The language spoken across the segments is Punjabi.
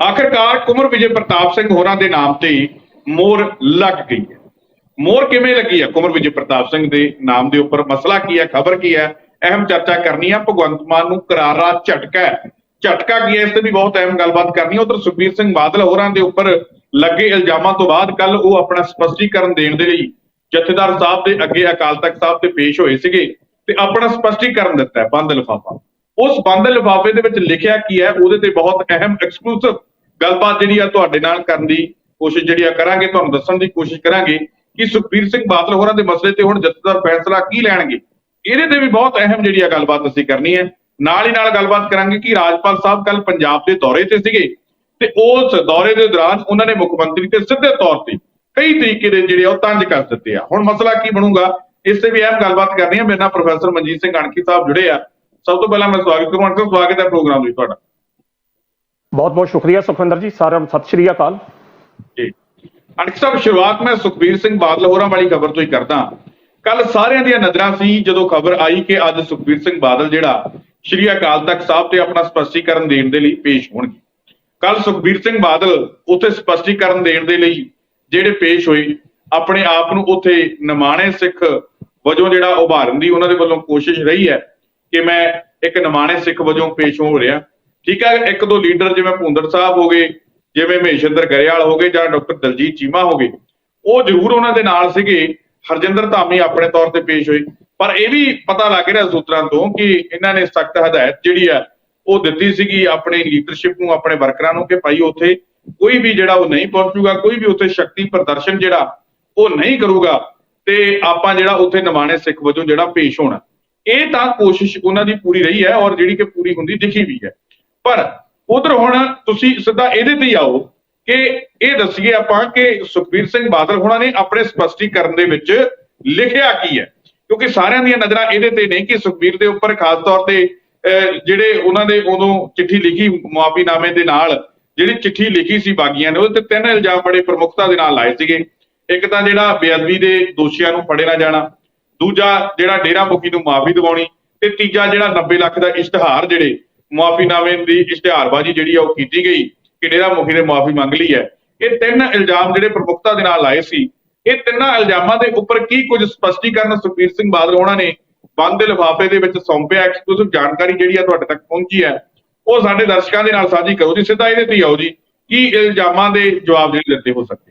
ਆਖਰਕਾਰ ਕੁਮਰ ਵਿਜੇ ਪ੍ਰਤਾਪ ਸਿੰਘ ਹੋਰਾਂ ਦੇ ਨਾਮ ਤੇ ਮੋਹਰ ਲੱਗ ਗਈ ਹੈ। ਮੋਹਰ ਕਿਵੇਂ ਲੱਗੀ ਹੈ ਕੁਮਰ ਵਿਜੇ ਪ੍ਰਤਾਪ ਸਿੰਘ ਦੇ ਨਾਮ ਦੇ ਉੱਪਰ? ਮਸਲਾ ਕੀ ਹੈ? ਖਬਰ ਕੀ ਹੈ? ਅਹਿਮ ਚਰਚਾ ਕਰਨੀ ਹੈ। ਭਗਵੰਤ ਮਾਨ ਨੂੰ ਕਰਾਰਾ ਝਟਕਾ ਹੈ। ਝਟਕਾ ਕੀ ਹੈ? ਇਸ ਤੇ ਵੀ ਬਹੁਤ ਅਹਿਮ ਗੱਲਬਾਤ ਕਰਨੀ ਹੈ। ਉਧਰ ਸੁਖਬੀਰ ਸਿੰਘ ਬਾਦਲ ਹੋਰਾਂ ਦੇ ਉੱਪਰ ਲੱਗੇ ਇਲਜ਼ਾਮਾਂ ਤੋਂ ਬਾਅਦ ਕੱਲ ਉਹ ਆਪਣਾ ਸਪਸ਼ਟੀਕਰਨ ਦੇਣ ਦੇ ਲਈ ਜਥੇਦਾਰ ਸਾਹਿਬ ਦੇ ਅੱਗੇ ਅਕਾਲ ਤਖਤ ਸਾਹਿਬ ਤੇ ਪੇਸ਼ ਹੋਏ ਸੀਗੇ ਤੇ ਆਪਣਾ ਸਪਸ਼ਟੀਕਰਨ ਦਿੱਤਾ ਹੈ। ਬੰਦ ਲਿਫਾਫਾ। ਉਸ ਬੰਦ ਲਿਫਾਫੇ ਦੇ ਵਿੱਚ ਲਿਖਿਆ ਕੀ ਹੈ, ਉਹਦੇ ਤੇ ਬਹੁਤ ਅਹਿਮ ਐਕਸਕਲੂਸਿਵ ਗੱਲਬਾਤ ਜਿਹੜੀ ਆ ਤੁਹਾਡੇ ਨਾਲ ਕਰਨ ਦੀ ਕੋਸ਼ਿਸ਼ ਜਿਹੜੀ ਆ ਕਰਾਂਗੇ, ਤੁਹਾਨੂੰ ਦੱਸਣ ਦੀ ਕੋਸ਼ਿਸ਼ ਕਰਾਂਗੇ ਕਿ ਸੁਖਬੀਰ ਸਿੰਘ ਬਾਦਲ ਹੋਰਾਂ ਦੇ ਮਸਲੇ ਤੇ ਹੁਣ ਜਥੇਦਾਰ ਫੈਸਲਾ ਕੀ ਲੈਣਗੇ। ਇਹਦੇ ਤੇ ਵੀ ਬਹੁਤ ਅਹਿਮ ਜਿਹੜੀ ਆ ਗੱਲਬਾਤ ਅਸੀਂ ਕਰਨੀ ਹੈ। ਨਾਲ ਹੀ ਨਾਲ ਗੱਲਬਾਤ ਕਰਾਂਗੇ ਕਿ ਰਾਜਪਾਲ ਸਾਹਿਬ ਕੱਲ ਪੰਜਾਬ ਦੇ ਦੌਰੇ ਤੇ ਸੀਗੇ ਤੇ ਉਸ ਦੌਰੇ ਦੇ ਦੌਰਾਨ ਉਹਨਾਂ ਨੇ ਮੁੱਖ ਮੰਤਰੀ ਤੇ ਸਿੱਧੇ ਤੌਰ ਤੇ ਕਈ ਤਰੀਕੇ ਦੇ ਜਿਹੜੇ ਆ ਉਹ ਤੰਜ ਕਰ ਦਿੱਤੇ ਆ। ਹੁਣ ਮਸਲਾ ਕੀ ਬਣੂਗਾ, ਇਸ ਤੇ ਵੀ ਅਹਿਮ ਗੱਲਬਾਤ ਕਰਨੀ ਹੈ। ਮੇਰੇ ਨਾਲ ਪ੍ਰੋਫੈਸਰ ਮਨਜੀਤ ਸਿੰਘ ਅਣਖੀ ਸਾਹਿਬ ਜੁੜੇ ਆ। ਸਭ ਤੋਂ ਪਹਿਲਾਂ ਮੈਂ ਸਵਾਗਤ ਕਰੂੰ ਅੰਕਲ ਸਵਾਗਤ ਹੈ ਪ੍ਰੋਗਰਾਮ ਵਿੱਚ ਤੁਹਾਡਾ। ਬਹੁਤ ਬਹੁਤ ਸ਼ੁਕਰੀਆ ਸੁਖਵਿੰਦਰ ਜੀ ਸਾਰਿਆਂ ਨੂੰ ਸਤਿ ਸ਼੍ਰੀ ਅਕਾਲ। ਜੀ। ਅਣਖ ਸਾਹਿਬ ਸ਼ੁਰੂਆਤ ਮੈਂ ਸੁਖਬੀਰ ਸਿੰਘ ਬਾਦਲ ਹੋਰਾਂ ਵਾਲੀ ਖਬਰ ਤੋਂ ਹੀ ਕਰਦਾ ਕੱਲ ਸਾਰਿਆਂ ਦੀਆਂ ਨਜ਼ਰਾਂ ਸੀ ਜਦੋਂ ਖਬਰ ਆਈ ਕਿ ਅੱਜ ਸੁਖਬੀਰ ਸਿੰਘ ਬਾਦਲ ਜਿਹੜਾ ਸ਼੍ਰੀ ਅਕਾਲ ਤਖਤ ਸਾਹਿਬ ਤੇ ਆਪਣਾ ਸਪਸ਼ਟੀਕਰਨ ਦੇਣ ਦੇ ਲਈ ਪੇਸ਼ ਹੋਣਗੇ। ਕੱਲ ਸੁਖਬੀਰ ਸਿੰਘ ਬਾਦਲ ਉੱਥੇ ਸਪਸ਼ਟੀਕਰਨ ਦੇਣ ਦੇ ਲਈ ਜਿਹੜੇ ਪੇਸ਼ ਹੋਏ ਆਪਣੇ ਆਪ ਨੂੰ ਉੱਥੇ ਨਿਮਾਣੇ ਸਿੱਖ ਵਜੋਂ ਜਿਹੜਾ ਉਭਾਰਨ ਦੀ ਉਹਨਾਂ ਦੇ ਵੱਲੋਂ ਕੋਸ਼ਿਸ਼ ਰਹੀ ਹੈ ਕਿ ਮੈਂ ਇੱਕ ਨਿਮਾਣੇ ਸਿੱਖ ਵਜੋਂ ਪੇਸ਼ ਹੋ ਰਿਹਾ। ਠੀਕ ਹੈ, ਇੱਕ ਦੋ ਲੀਡਰ ਜਿਵੇਂ ਭੁੰਦਰ ਸਾਹਿਬ ਹੋ ਗਏ, ਜਿਵੇਂ ਮਹੇਸ਼ਿੰਦਰ ਗਰੇਵਾਲ ਹੋ ਗਏ ਜਾਂ ਡਾਕਟਰ ਦਲਜੀਤ ਚੀਮਾ ਹੋ ਗਏ, ਉਹ ਜ਼ਰੂਰ ਉਹਨਾਂ ਦੇ ਨਾਲ ਸੀਗੇ, ਹਰਜਿੰਦਰ ਧਾਮੀ ਆਪਣੇ ਤੌਰ ਤੇ ਪੇਸ਼ ਹੋਏ। ਪਰ ਇਹ ਵੀ ਪਤਾ ਲੱਗ ਰਿਹਾ ਸੂਤਰਾਂ ਤੋਂ ਕਿ ਇਹਨਾਂ ਨੇ ਸਖਤ ਹਦਾਇਤ ਜਿਹੜੀ ਆ, ਉਹ ਦਿੱਤੀ ਸੀਗੀ ਆਪਣੇ ਲੀਡਰਸ਼ਿਪ ਨੂੰ, ਆਪਣੇ ਵਰਕਰਾਂ ਨੂੰ ਕਿ ਭਾਈ ਉੱਥੇ ਕੋਈ ਵੀ ਜਿਹੜਾ ਉਹ ਨਹੀਂ ਪਹੁੰਚੂਗਾ, ਕੋਈ ਵੀ ਉੱਥੇ ਸ਼ਕਤੀ ਪ੍ਰਦਰਸ਼ਨ ਜਿਹੜਾ ਉਹ ਨਹੀਂ ਕਰੂਗਾ, ਤੇ ਆਪਾਂ ਜਿਹੜਾ ਉੱਥੇ ਨਿਮਾਣੇ ਸਿੱਖ ਵਜੋਂ ਜਿਹੜਾ ਪੇਸ਼ ਹੋਣਾ। ਇਹ ਤਾਂ ਕੋਸ਼ਿਸ਼ ਉਹਨਾਂ ਦੀ ਪੂਰੀ ਰਹੀ ਹੈ ਔਰ ਜਿਹੜੀ ਕਿ ਪੂਰੀ ਹੁੰਦੀ ਦਿਖੀ ਵੀ ਹੈ। ਪਰ ਉਧਰ ਹੁਣ ਤੁਸੀਂ ਸਿੱਧਾ ਇਹਦੇ ਤੇ ਆਓ ਕਿ ਇਹ ਦੱਸੀਏ ਆਪਾਂ ਕਿ ਸੁਖਬੀਰ ਸਿੰਘ ਬਾਦਲ ਹੋਣਾ ਨੇ ਆਪਣੇ ਸਪਸ਼ਟੀਕਰਨ ਦੇ ਵਿੱਚ ਲਿਖਿਆ ਕੀ ਹੈ। ਕਿਉਂਕਿ ਸਾਰਿਆਂ ਦੀਆਂ ਨਜ਼ਰਾਂ ਇਹਦੇ ਤੇ ਨਹੀਂ ਕਿ ਸੁਖਬੀਰ ਦੇ ਉੱਪਰ ਖਾਸ ਤੌਰ ਤੇ ਅਹ, ਜਿਹੜੇ ਉਹਨਾਂ ਦੇ ਉਦੋਂ ਚਿੱਠੀ ਲਿਖੀ ਮੁਆਫੀਨਾਮੇ ਦੇ ਨਾਲ ਜਿਹੜੀ ਚਿੱਠੀ ਲਿਖੀ ਸੀ ਬਾਗੀਆਂ ਨੇ ਉਹਦੇ ਤੇ ਤਿੰਨ ਇਲਜ਼ਾਮ ਬੜੇ ਪ੍ਰਮੁਖਤਾ ਦੇ ਨਾਲ ਲਾਏ ਸੀਗੇ। ਇੱਕ ਤਾਂ ਜਿਹੜਾ ਬੇਅਦਬੀ ਦੇ ਦੋਸ਼ੀਆਂ ਨੂੰ ਫੜੇ ਨਾ ਜਾਣਾ ਦੂਜਾ ਜਿਹੜਾ ਡੇਰਾ ਮੁਖੀ ਨੂੰ ਮਾਫੀ ਦਿਵਾਉਣੀ ਤੇ ਤੀਜਾ ਜਿਹੜਾ 90 ਲੱਖ ਦਾ ਇਸ਼ਤਿਹਾਰ ਜਿਹੜੇ ਮੁਆਫੀਨਾਮੇ ਦੀ ਇਸ਼ਤਿਹਾਰਬਾਜ਼ੀ ਜਿਹੜੀ ਆ ਉਹ ਕੀਤੀ ਗਈ ਕਿ ਡੇਰਾ ਮੁਖੀ ਨੇ ਮਾਫੀ ਮੰਗ ਲਈ ਹੈ। ਇਹ ਤਿੰਨ ਇਲਜ਼ਾਮ ਜਿਹੜੇ ਪ੍ਰਮੁਖਤਾ ਦੇ ਨਾਲ ਲਾਏ ਸੀ। ਇਹ ਤਿੰਨਾਂ ਇਲਜ਼ਾਮਾਂ ਦੇ ਉੱਪਰ ਕੀ ਕੁਝ ਸਪਸ਼ਟੀਕਰਨ ਸੁਖਬੀਰ ਸਿੰਘ ਬਾਦਲ ਹੋਣਾ ਨੇ ਬੰਦ ਦੇ ਲਿਫਾਫੇ ਦੇ ਵਿੱਚ ਸੌਂਪਿਆ ਐਕਸਕਲੂਸਿਵ ਜਾਣਕਾਰੀ ਜਿਹੜੀ ਆ ਤੁਹਾਡੇ ਤੱਕ ਪਹੁੰਚੀ ਹੈ, ਉਹ ਸਾਡੇ ਦਰਸ਼ਕਾਂ ਦੇ ਨਾਲ ਸਾਂਝੀ ਕਰੋ ਜੀ, ਸਿੱਧਾ ਇਹਦੇ ਤੇ ਆਓ ਜੀ, ਕੀ ਇਲਜ਼ਾਮਾਂ ਦੇ ਜਵਾਬ ਜਿਹੜੇ ਦਿੱਤੇ ਹੋ ਸਕਦੇ?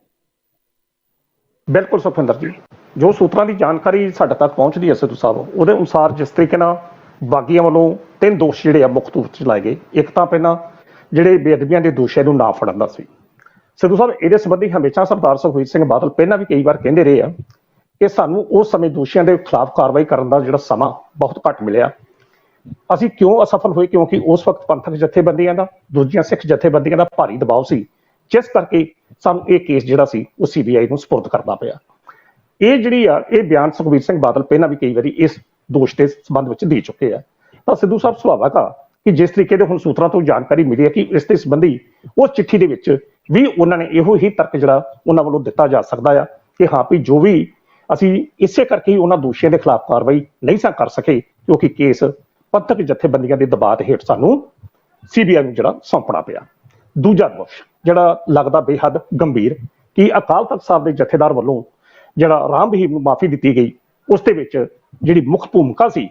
ਬਿਲਕੁਲ ਸੁਖਵਿੰਦਰ ਜੀ। ਜੋ ਸੂਤਰਾਂ ਦੀ ਜਾਣਕਾਰੀ ਸਾਡੇ ਤੱਕ ਪਹੁੰਚਦੀ ਹੈ ਸਿੱਧੂ ਸਾਹਿਬ, ਉਹਦੇ ਅਨੁਸਾਰ ਜਿਸ ਤਰੀਕੇ ਨਾਲ ਬਾਗੀਆਂ ਵੱਲੋਂ ਤਿੰਨ ਦੋਸ਼ ਜਿਹੜੇ ਆ ਮੁੱਖ ਤੌਰ ਤੇ ਲਾਏ ਗਏ। ਇੱਕ ਤਾਂ ਪਹਿਲਾਂ ਜਿਹੜੇ ਬੇਅਦਬੀਆਂ ਦੇ ਦੋਸ਼ੇ ਨੂੰ ਨਾ ਫੜਨ ਦਾ ਸੀ। ਸਿੱਧੂ ਸਾਹਿਬ, ਇਹਦੇ ਸੰਬੰਧੀ ਹਮੇਸ਼ਾ ਸਰਦਾਰ ਸੁਖਬੀਰ ਸਿੰਘ ਬਾਦਲ ਪਹਿਲਾਂ ਵੀ ਕਈ ਵਾਰ ਕਹਿੰਦੇ ਰਹੇ ਆ ਕਿ ਸਾਨੂੰ ਉਸ ਸਮੇਂ ਦੋਸ਼ੀਆਂ ਦੇ ਖਿਲਾਫ ਕਾਰਵਾਈ ਕਰਨ ਦਾ ਜਿਹੜਾ ਸਮਾਂ ਬਹੁਤ ਘੱਟ ਮਿਲਿਆ। ਅਸੀਂ ਕਿਉਂ ਅਸਫਲ ਹੋਏ? ਕਿਉਂਕਿ ਉਸ ਵਕਤ ਪੰਥਕ ਜਥੇਬੰਦੀਆਂ ਦਾ, ਦੂਜੀਆਂ ਸਿੱਖ ਜਥੇਬੰਦੀਆਂ ਦਾ ਭਾਰੀ ਦਬਾਅ ਸੀ। ਜਿਸ ਕਰਕੇ ਸਾਨੂੰ ਇਹ ਕੇਸ ਜਿਹੜਾ ਸੀ, ਉਹ ਸੀਬੀਆਈ ਨੂੰ ਸਪੁਰਦ ਕਰਨਾ ਪਿਆ। ਇਹ ਜਿਹੜੀ ਆ, ਇਹ ਬਿਆਨ ਸੁਖਬੀਰ ਸਿੰਘ ਬਾਦਲ ਪਹਿਲਾਂ ਵੀ ਕਈ ਵਾਰੀ ਇਸ ਦੋਸ਼ ਦੇ ਸੰਬੰਧ ਵਿੱਚ ਦੇ ਚੁੱਕੇ ਆ। ਤਾਂ ਸਿੱਧੂ ਸਾਹਿਬ ਸੁਭਾਵਕ ਆ ਕਿ ਜਿਸ ਤਰੀਕੇ ਦੇ ਹੁਣ ਸੂਤਰਾਂ ਤੋਂ ਜਾਣਕਾਰੀ ਮਿਲੀ ਹੈ ਕਿ ਇਸ ਦੇ ਸੰਬੰਧੀ ਉਸ ਚਿੱਠੀ ਦੇ ਵਿੱਚ ਵੀ ਉਹਨਾਂ ਨੇ ਇਹੋ ਹੀ ਤਰਕ ਜਿਹੜਾ ਉਹਨਾਂ ਵੱਲੋਂ ਦਿੱਤਾ ਜਾ ਸਕਦਾ ਆ ਕਿ ਹਾਂ ਵੀ ਜੋ ਵੀ ਅਸੀਂ ਇਸੇ ਕਰਕੇ ਹੀ ਉਹਨਾਂ ਦੋਸ਼ੀਆਂ ਦੇ ਖਿਲਾਫ ਕਾਰਵਾਈ ਨਹੀਂ ਸਾਂ ਕਰ ਸਕੇ, ਕਿਉਂਕਿ ਕੇਸ ਪੰਥਕ ਜਥੇਬੰਦੀਆਂ ਦੇ ਦਬਾਅ ਦੇ ਹੇਠ ਸਾਨੂੰ ਸੀਬੀਆਈ ਨੂੰ ਜਿਹੜਾ ਸੌਂਪਣਾ ਪਿਆ। ਦੂਜਾ ਦੋਸ਼ ਜਿਹੜਾ ਲੱਗਦਾ ਬੇਹੱਦ ਗੰਭੀਰ ਕਿ ਅਕਾਲ ਤਖਤ ਸਾਹਿਬ ਦੇ ਜਥੇਦਾਰ ਵੱਲੋਂ ਜਿਹੜਾ ਰਾਮ ਰਹੀਮ ਨੂੰ ਮਾਫੀ ਦਿੱਤੀ ਗਈ, ਉਸ ਦੇ ਵਿੱਚ ਜਿਹੜੀ ਮੁੱਖ ਭੂਮਿਕਾ ਸੀ,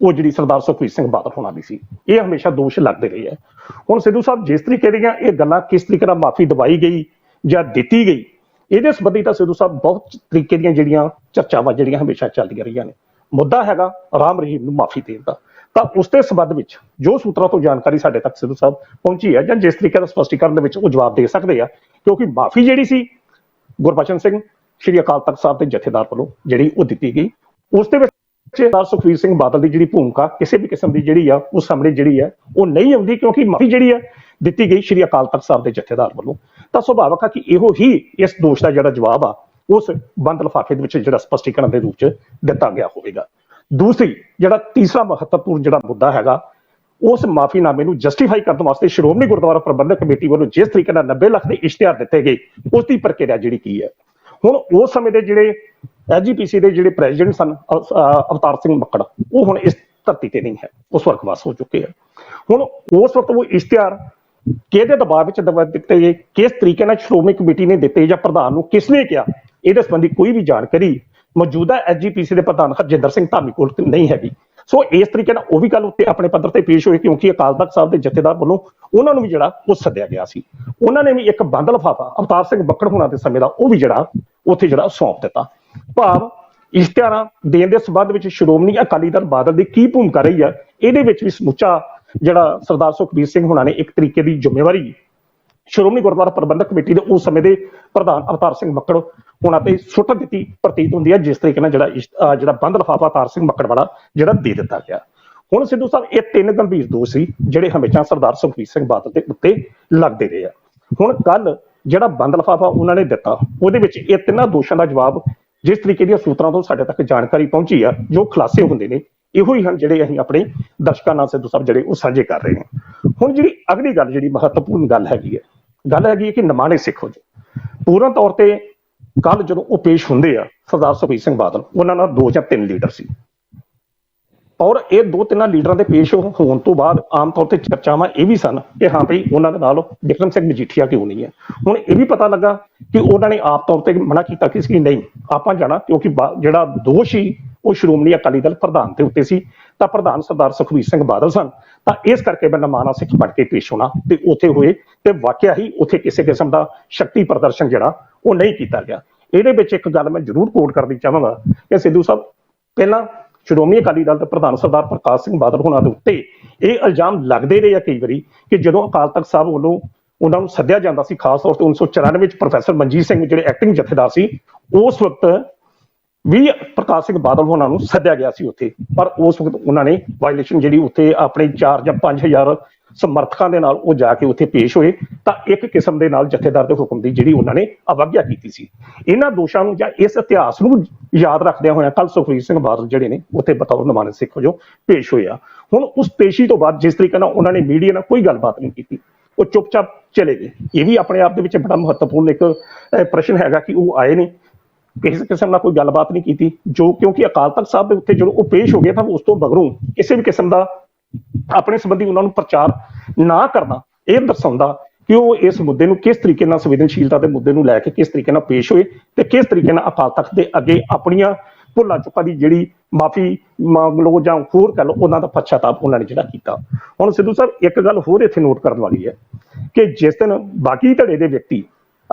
ਉਹ ਜਿਹੜੀ ਸਰਦਾਰ ਸੁਖਬੀਰ ਸਿੰਘ ਬਾਦਲ ਹੋਣਾ ਦੀ ਸੀ। ਇਹ ਹਮੇਸ਼ਾ ਦੋਸ਼ ਲੱਗਦੇ ਰਹੇ ਹੈ ਹੁਣ ਸਿੱਧੂ ਸਾਹਿਬ ਜਿਸ ਤਰੀਕੇ ਦੀਆਂ ਇਹ ਗੱਲਾਂ ਕਿਸ ਤਰੀਕੇ ਨਾਲ ਮਾਫੀ ਦਵਾਈ ਗਈ ਜਾਂ ਦਿੱਤੀ ਗਈ, ਇਹਦੇ ਸੰਬੰਧੀ ਤਾਂ ਸਿੱਧੂ ਸਾਹਿਬ ਬਹੁਤ ਤਰੀਕੇ ਦੀਆਂ ਜਿਹੜੀਆਂ ਚਰਚਾਵਾਂ ਜਿਹੜੀਆਂ ਹਮੇਸ਼ਾ ਚੱਲਦੀਆਂ ਰਹੀਆਂ ਨੇ। ਮੁੱਦਾ ਹੈਗਾ ਰਾਮ ਰਹੀਮ ਨੂੰ ਮਾਫੀ ਦੇਣ ਦਾ। ਤਾਂ ਉਸ ਦੇ ਸੰਬੰਧ ਵਿੱਚ ਜੋ ਸੂਤਰਾਂ ਤੋਂ ਜਾਣਕਾਰੀ ਸਾਡੇ ਤੱਕ ਸਿੱਧੂ ਸਾਹਿਬ ਪਹੁੰਚੀ ਹੈ ਜਾਂ ਜਿਸ ਤਰੀਕੇ ਦਾ ਸਪਸ਼ਟੀਕਰਨ ਦੇ ਵਿੱਚ ਉਹ ਜਵਾਬ ਦੇ ਸਕਦੇ ਆ, ਕਿਉਂਕਿ ਮਾਫੀ ਜਿਹੜੀ ਸੀ, ਗੁਰਬਚਨ ਸਿੰਘ ਸ਼੍ਰੀ ਅਕਾਲ ਤਖਤ ਸਾਹਿਬ ਦੇ ਜਥੇਦਾਰ ਵੱਲੋਂ ਜਿਹੜੀ ਉਹ ਦਿੱਤੀ ਗਈ। ਉਸ ਦੇ ਵਿੱਚ ਸਰਦਾਰ ਸੁਖਬੀਰ ਸਿੰਘ ਬਾਦਲ ਦੀ ਜਿਹੜੀ ਭੂਮਿਕਾ, ਕਿਸੇ ਵੀ ਕਿਸਮ ਦੀ ਜਿਹੜੀ ਆ ਉਹ ਸਾਹਮਣੇ ਜਿਹੜੀ ਹੈ ਉਹ ਨਹੀਂ ਆਉਂਦੀ ਕਿਉਂਕਿ ਮਾਫੀ ਜਿਹੜੀ ਹੈ ਦਿੱਤੀ ਗਈ ਸ਼੍ਰੀ ਅਕਾਲ ਤਖਤ ਸਾਹਿਬ ਦੇ ਜਥੇਦਾਰ ਵੱਲੋਂ। ਤਾਂ ਸੁਭਾਵਕ ਆ ਕਿ ਇਹੋ ਹੀ ਇਸ ਦੋਸ਼ ਦਾ ਜਿਹੜਾ ਜਵਾਬ ਆ, ਉਸ ਬੰਦ ਲਿਫਾਫੇ ਦੇ ਵਿੱਚ ਜਿਹੜਾ ਸਪਸ਼ਟੀਕਰਨ ਦੇ ਰੂਪ ਚ ਦਿੱਤਾ ਗਿਆ ਹੋਵੇਗਾ। ਦੂਸਰੀ, ਜਿਹੜਾ ਤੀਸਰਾ ਮਹੱਤਵਪੂਰਨ ਜਿਹੜਾ ਮੁੱਦਾ ਹੈਗਾ, ਉਸ ਮਾਫੀਨਾਮੇ ਨੂੰ ਜਸਟੀਫਾਈ ਕਰਨ ਵਾਸਤੇ ਸ਼੍ਰੋਮਣੀ ਗੁਰਦੁਆਰਾ ਪ੍ਰਬੰਧਕ ਕਮੇਟੀ ਵੱਲੋਂ ਜਿਸ ਤਰੀਕੇ ਨਾਲ 90 ਲੱਖ ਦੇ ਇਸ਼ਤਿਹਾਰ ਦਿੱਤੇ ਗਏ, ਉਸ ਦੀ ਪ੍ਰਕਿਰਿਆ ਜਿਹੜੀ ਕੀ ਹੈ। ਹੁਣ ਉਸ ਸਮੇਂ ਦੇ ਜਿਹੜੇ ਐਜੀਪੀਸੀ ਦੇ ਜਿਹੜੇ ਪ੍ਰੈਜ਼ੀਡੈਂਟ ਸਨ ਅਵਤਾਰ ਸਿੰਘ ਮੱਕੜ, ਉਹ ਹੁਣ ਇਸ ਧਰਤੀ ਤੇ ਨਹੀਂ ਹੈ ਉਸ ਵਰਗਵਾਸ ਹੋ ਚੁੱਕੇ ਹੈ ਹੁਣ ਉਸ ਵਕਤ ਉਹ ਇਸ਼ਤਿਹਾਰ ਕਿਹਦੇ ਦਬਾਅ ਵਿੱਚ ਦਬਾ ਦਿੱਤੇ ਗਏ, ਕਿਸ ਤਰੀਕੇ ਨਾਲ ਸ਼੍ਰੋਮਣੀ ਕਮੇਟੀ ਨੇ ਦਿੱਤੇ ਜਾਂ ਪ੍ਰਧਾਨ ਨੂੰ ਕਿਸ ਨੇ ਕਿਹਾ, ਇਹਦੇ ਸੰਬੰਧੀ ਕੋਈ ਵੀ ਜਾਣਕਾਰੀ ਮੌਜੂਦਾ ਐਸਜੀਪੀਸੀ ਦੇ ਪ੍ਰਧਾਨ ਹਰਜਿੰਦਰ ਸਿੰਘ ਧਾਮੀ ਕੋਲ ਨਹੀਂ ਹੈਗੀ। ਸੋ ਇਸ ਤਰੀਕੇ ਨਾਲ ਉਹ ਵੀ ਗੱਲ ਉੱਤੇ ਆਪਣੇ ਪੱਧਰ ਤੇ ਪੇਸ਼ ਹੋਈ, ਕਿਉਂਕਿ ਅਕਾਲ ਤਖਤ ਸਾਹਿਬ ਦੇ ਜਥੇਦਾਰ ਵੱਲੋਂ ਉਹਨਾਂ ਨੂੰ ਵੀ ਜਿਹੜਾ ਉਹ ਸੱਦਿਆ ਗਿਆ ਸੀ। ਉਹਨਾਂ ਨੇ ਵੀ ਇੱਕ ਬੰਦ ਲਫਾਫਾ, ਅਵਤਾਰ ਸਿੰਘ ਬੱਕੜ ਹੋਣਾ ਦੇ ਸਮੇਂ ਦਾ ਉਹ ਵੀ ਜਿਹੜਾ ਉੱਥੇ ਜਿਹੜਾ ਸੌਂਪ ਦਿੱਤਾ। ਭਾਵ ਇਸ਼ਤਿਹਾਰਾਂ ਦੇਣ ਦੇ ਸਬੰਧ ਵਿੱਚ ਸ਼੍ਰੋਮਣੀ ਅਕਾਲੀ ਦਲ ਬਾਦਲ ਦੀ ਕੀ ਭੂਮਿਕਾ ਰਹੀ ਹੈ, ਇਹਦੇ ਵਿੱਚ ਵੀ ਸਮੁੱਚਾ ਜਿਹੜਾ ਸਰਦਾਰ ਸੁਖਬੀਰ ਸਿੰਘ ਹੋਣਾ ਨੇ ਇੱਕ ਤਰੀਕੇ ਦੀ ਜ਼ਿੰਮੇਵਾਰੀ ਸ਼੍ਰੋਮਣੀ ਗੁਰਦੁਆਰਾ ਪ੍ਰਬੰਧਕ ਕਮੇਟੀ ਦੇ ਉਸ ਸਮੇਂ ਦੇ ਪ੍ਰਧਾਨ ਅਵਤਾਰ ਸਿੰਘ ਮੱਕੜ ਉਹਨਾਂ ਤੇ ਸੁੱਟ ਦਿੱਤੀ ਪ੍ਰਤੀਤ ਹੁੰਦੀ ਹੈ, ਜਿਸ ਤਰੀਕੇ ਨਾਲ ਜਿਹੜਾ ਇਸ਼- ਜਿਹੜਾ ਬੰਦ ਲਫਾਫਾ ਅਵਤਾਰ ਸਿੰਘ ਮੱਕੜ ਵਾਲਾ ਜਿਹੜਾ ਦੇ ਦਿੱਤਾ ਗਿਆ। ਹੁਣ ਸਿੱਧੂ ਸਾਹਿਬ, ਇਹ ਤਿੰਨ ਗੰਭੀਰ ਦੋਸ਼ ਸੀ, ਜਿਹੜੇ ਹਮੇਸ਼ਾ ਸਰਦਾਰ ਸੁਖਬੀਰ ਸਿੰਘ ਬਾਦਲ ਦੇ ਉੱਤੇ ਲੱਗਦੇ ਰਹੇ ਆ। ਹੁਣ ਕੱਲ ਜਿਹੜਾ ਬੰਦ ਲਫਾਫਾ ਉਹਨਾਂ ਨੇ ਦਿੱਤਾ, ਉਹਦੇ ਵਿੱਚ ਇਹ ਤਿੰਨਾਂ ਦੋਸ਼ਾਂ ਦਾ ਜਵਾਬ ਜਿਸ ਤਰੀਕੇ ਦੀਆਂ ਸੂਤਰਾਂ ਤੋਂ ਸਾਡੇ ਤੱਕ ਜਾਣਕਾਰੀ ਪਹੁੰਚੀ ਆ, ਜੋ ਖੁਲਾਸੇ ਹੁੰਦੇ ਨੇ, ਇਹੋ ਹੀ ਹਨ ਜਿਹੜੇ ਅਸੀਂ ਆਪਣੇ ਦਰਸ਼ਕਾਂ ਨਾਲ ਸਿੱਧੂ ਸਾਹਿਬ ਜਿਹੜੇ ਉਹ ਸਾਂਝੇ ਕਰ ਰਹੇ ਹਾਂ। ਹੁਣ ਜਿਹੜੀ ਅਗਲੀ ਗੱਲ, ਜਿਹੜੀ ਮਹੱਤਵਪੂਰਨ ਗੱਲ ਹੈਗੀ ਹੈ ਗੱਲ ਹੈਗੀ ਹੈ ਕਿ ਨਮਾਣੇ ਸਿੱਖ ਹੋ ਜੀ ਪੂਰਨ ਤੌਰ ਤੇ ਕੱਲ ਜਦੋਂ ਉਹ ਪੇਸ਼ ਹੁੰਦੇ ਆ, ਸਰਦਾਰ ਸੁਖਬੀਰ ਸਿੰਘ ਬਾਦਲ, ਉਹਨਾਂ ਨਾਲ ਦੋ ਜਾਂ ਤਿੰਨ ਲੀਡਰ ਸੀ। ਔਰ ਇਹ ਦੋ ਤਿੰਨਾਂ ਲੀਡਰਾਂ ਦੇ ਪੇਸ਼ ਹੋਣ ਤੋਂ ਬਾਅਦ ਆਮ ਤੌਰ ਤੇ ਚਰਚਾਵਾਂ ਇਹ ਵੀ ਸਨ ਕਿ ਹਾਂ ਭਈ ਉਹਨਾਂ ਦੇ ਨਾਲ ਬਿਕਰਮ ਸਿੰਘ ਮਜੀਠੀਆ ਕਿਉਂ ਨਹੀਂ ਹੈ ਹੁਣ ਇਹ ਵੀ ਪਤਾ ਲੱਗਾ ਕਿ ਉਹਨਾਂ ਨੇ ਆਪ ਤੌਰ ਤੇ ਮਨਾ ਕੀਤਾ ਕਿ ਸੀ ਨਹੀਂ, ਆਪਾਂ ਜਾਣਾ ਕਿਉਂਕਿ ਜਿਹੜਾ ਦੋਸ਼ ਸੀ ਉਹ ਸ਼੍ਰੋਮਣੀ ਅਕਾਲੀ ਦਲ ਪ੍ਰਧਾਨ ਦੇ ਉੱਤੇ ਸੀ। ਤਾਂ ਪ੍ਰਧਾਨ ਸਰਦਾਰ ਸੁਖਬੀਰ ਸਿੰਘ ਬਾਦਲ ਸਨ। ਤਾਂ ਇਸ ਕਰਕੇ ਮੈਂ ਨਮਾਨਾ ਸਿੱਖ ਬਣ ਕੇ ਪੇਸ਼ ਹੋਣਾ ਤੇ ਉੱਥੇ ਹੋਏ ਤੇ ਵਾਕਿਆ ਹੀ ਉੱਥੇ ਕਿਸੇ ਕਿਸਮ ਦਾ ਸ਼ਕਤੀ ਪ੍ਰਦਰਸ਼ਨ ਜਿਹੜਾ ਉਹ ਨਹੀਂ ਕੀਤਾ ਗਿਆ। ਇਹਦੇ ਵਿੱਚ ਇੱਕ ਗੱਲ ਮੈਂ ਜ਼ਰੂਰ ਕੋਟ ਕਰਨੀ ਚਾਹਾਂਗਾ ਕਿ ਸਿੱਧੂ ਸਾਹਿਬ, ਪਹਿਲਾਂ ਸ਼੍ਰੋਮਣੀ ਅਕਾਲੀ ਦਲ ਦੇ ਪ੍ਰਧਾਨ ਸਰਦਾਰ ਪ੍ਰਕਾਸ਼ ਸਿੰਘ ਬਾਦਲ ਹੋਣਾ ਦੇ ਉੱਤੇ ਇਹ ਇਲਜ਼ਾਮ ਲੱਗਦੇ ਰਹੇ ਆ ਕਈ ਵਾਰੀ ਕਿ ਜਦੋਂ ਅਕਾਲ ਤਖਤ ਸਾਹਿਬ ਵੱਲੋਂ ਉਹਨਾਂ ਨੂੰ ਸੱਦਿਆ ਜਾਂਦਾ ਸੀ, ਖਾਸ ਤੌਰ ਤੇ 1994 ਵਿੱਚ ਪ੍ਰੋਫੈਸਰ ਮਨਜੀਤ ਸਿੰਘ ਜਿਹੜੇ ਐਕਟਿੰਗ ਜਥੇਦਾਰ ਸੀ, ਉਸ ਵਕਤ ਵੀ ਪ੍ਰਕਾਸ਼ ਸਿੰਘ ਬਾਦਲ ਹੋਣਾ ਨੂੰ ਸੱਦਿਆ ਗਿਆ ਸੀ ਉੱਥੇ, ਪਰ ਉਸ ਵਕਤ ਉਹਨਾਂ ਨੇ ਵਾਇਲੇਸ਼ਨ ਜਿਹੜੀ ਉੱਥੇ ਆਪਣੇ 4 ਜਾਂ 5000 ਸਮਰਥਕਾਂ ਦੇ ਨਾਲ ਉਹ ਜਾ ਕੇ ਉੱਥੇ ਪੇਸ਼ ਹੋਏ, ਤਾਂ ਇੱਕ ਕਿਸਮ ਦੇ ਨਾਲ ਜਥੇਦਾਰ ਦੇ ਹੁਕਮ ਦੀ ਜਿਹੜੀ ਉਹਨਾਂ ਨੇ ਅਵਗਿਆ ਕੀਤੀ ਸੀ। ਇਹਨਾਂ ਦੋਸ਼ਾਂ ਨੂੰ ਜਾਂ ਇਸ ਇਤਿਹਾਸ ਨੂੰ ਯਾਦ ਰੱਖਦਿਆਂ ਹੋਇਆਂ ਕੱਲ ਸੁਖਬੀਰ ਸਿੰਘ ਬਾਦਲ ਜਿਹੜੇ ਨੇ ਉੱਥੇ ਬਤੌਰ ਨਮਾਨਿਤ ਸਿੱਖ ਜੋ ਪੇਸ਼ ਹੋਇਆ ਹੁਣ ਉਸ ਪੇਸ਼ੀ ਤੋਂ ਬਾਅਦ ਜਿਸ ਤਰੀਕੇ ਨਾਲ ਉਹਨਾਂ ਨੇ ਮੀਡੀਆ ਨਾਲ ਕੋਈ ਗੱਲਬਾਤ ਨਹੀਂ ਕੀਤੀ, ਉਹ ਚੁੱਪਚਾਪ ਚਲੇ ਗਏ। ਇਹ ਵੀ ਆਪਣੇ ਆਪ ਦੇ ਵਿੱਚ ਬੜਾ ਮਹੱਤਵਪੂਰਨ ਇੱਕ ਪ੍ਰਸ਼ਨ ਹੈਗਾ ਕਿ ਉਹ ਆਏ ਨੇ। ਕਿਸੇ ਕਿਸਮ ਨਾਲ ਕੋਈ ਗੱਲਬਾਤ ਨਹੀਂ ਕੀਤੀ, ਜੋ ਕਿਉਂਕਿ ਅਕਾਲ ਤਖਤ ਸਾਹਿਬ ਦੇ ਉੱਤੇ ਜਦੋਂ ਉਹ ਪੇਸ਼ ਹੋ ਗਏ ਤਾਂ ਉਸ ਤੋਂ ਮਗਰੋਂ ਕਿਸੇ ਵੀ ਕਿਸਮ ਦਾ ਆਪਣੇ ਸੰਬੰਧੀ ਉਹਨਾਂ ਨੂੰ ਪ੍ਰਚਾਰ ਨਾ ਕਰਨਾ ਇਹ ਦਰਸਾਉਂਦਾ ਕਿ ਉਹ ਇਸ ਮੁੱਦੇ ਨੂੰ ਕਿਸ ਤਰੀਕੇ ਨਾਲ ਸੰਵੇਦਨਸ਼ੀਲਤਾ ਦੇ ਮੁੱਦੇ ਨੂੰ ਲੈ ਕੇ ਕਿਸ ਤਰੀਕੇ ਨਾਲ ਪੇਸ਼ ਹੋਏ ਤੇ ਕਿਸ ਤਰੀਕੇ ਨਾਲ ਅਕਾਲ ਤਖਤ ਦੇ ਅੱਗੇ ਆਪਣੀਆਂ ਭੁੱਲਾਂ ਚੁੱਕਾਂ ਦੀ ਜਿਹੜੀ ਮਾਫੀ ਮੰਗ ਲਓ ਜਾਂ ਹੋਰ ਕਰ ਲਓ, ਉਹਨਾਂ ਦਾ ਪਛਤਾਪ ਉਹਨਾਂ ਨੇ ਜਿਹੜਾ ਕੀਤਾ। ਹੁਣ ਸਿੱਧੂ ਸਾਹਿਬ, ਇੱਕ ਗੱਲ ਹੋਰ ਇੱਥੇ ਨੋਟ ਕਰਨ ਵਾਲੀ ਹੈ ਕਿ ਜਿਸ ਦਿਨ ਬਾਕੀ ਧੜੇ ਦੇ ਵਿਅਕਤੀ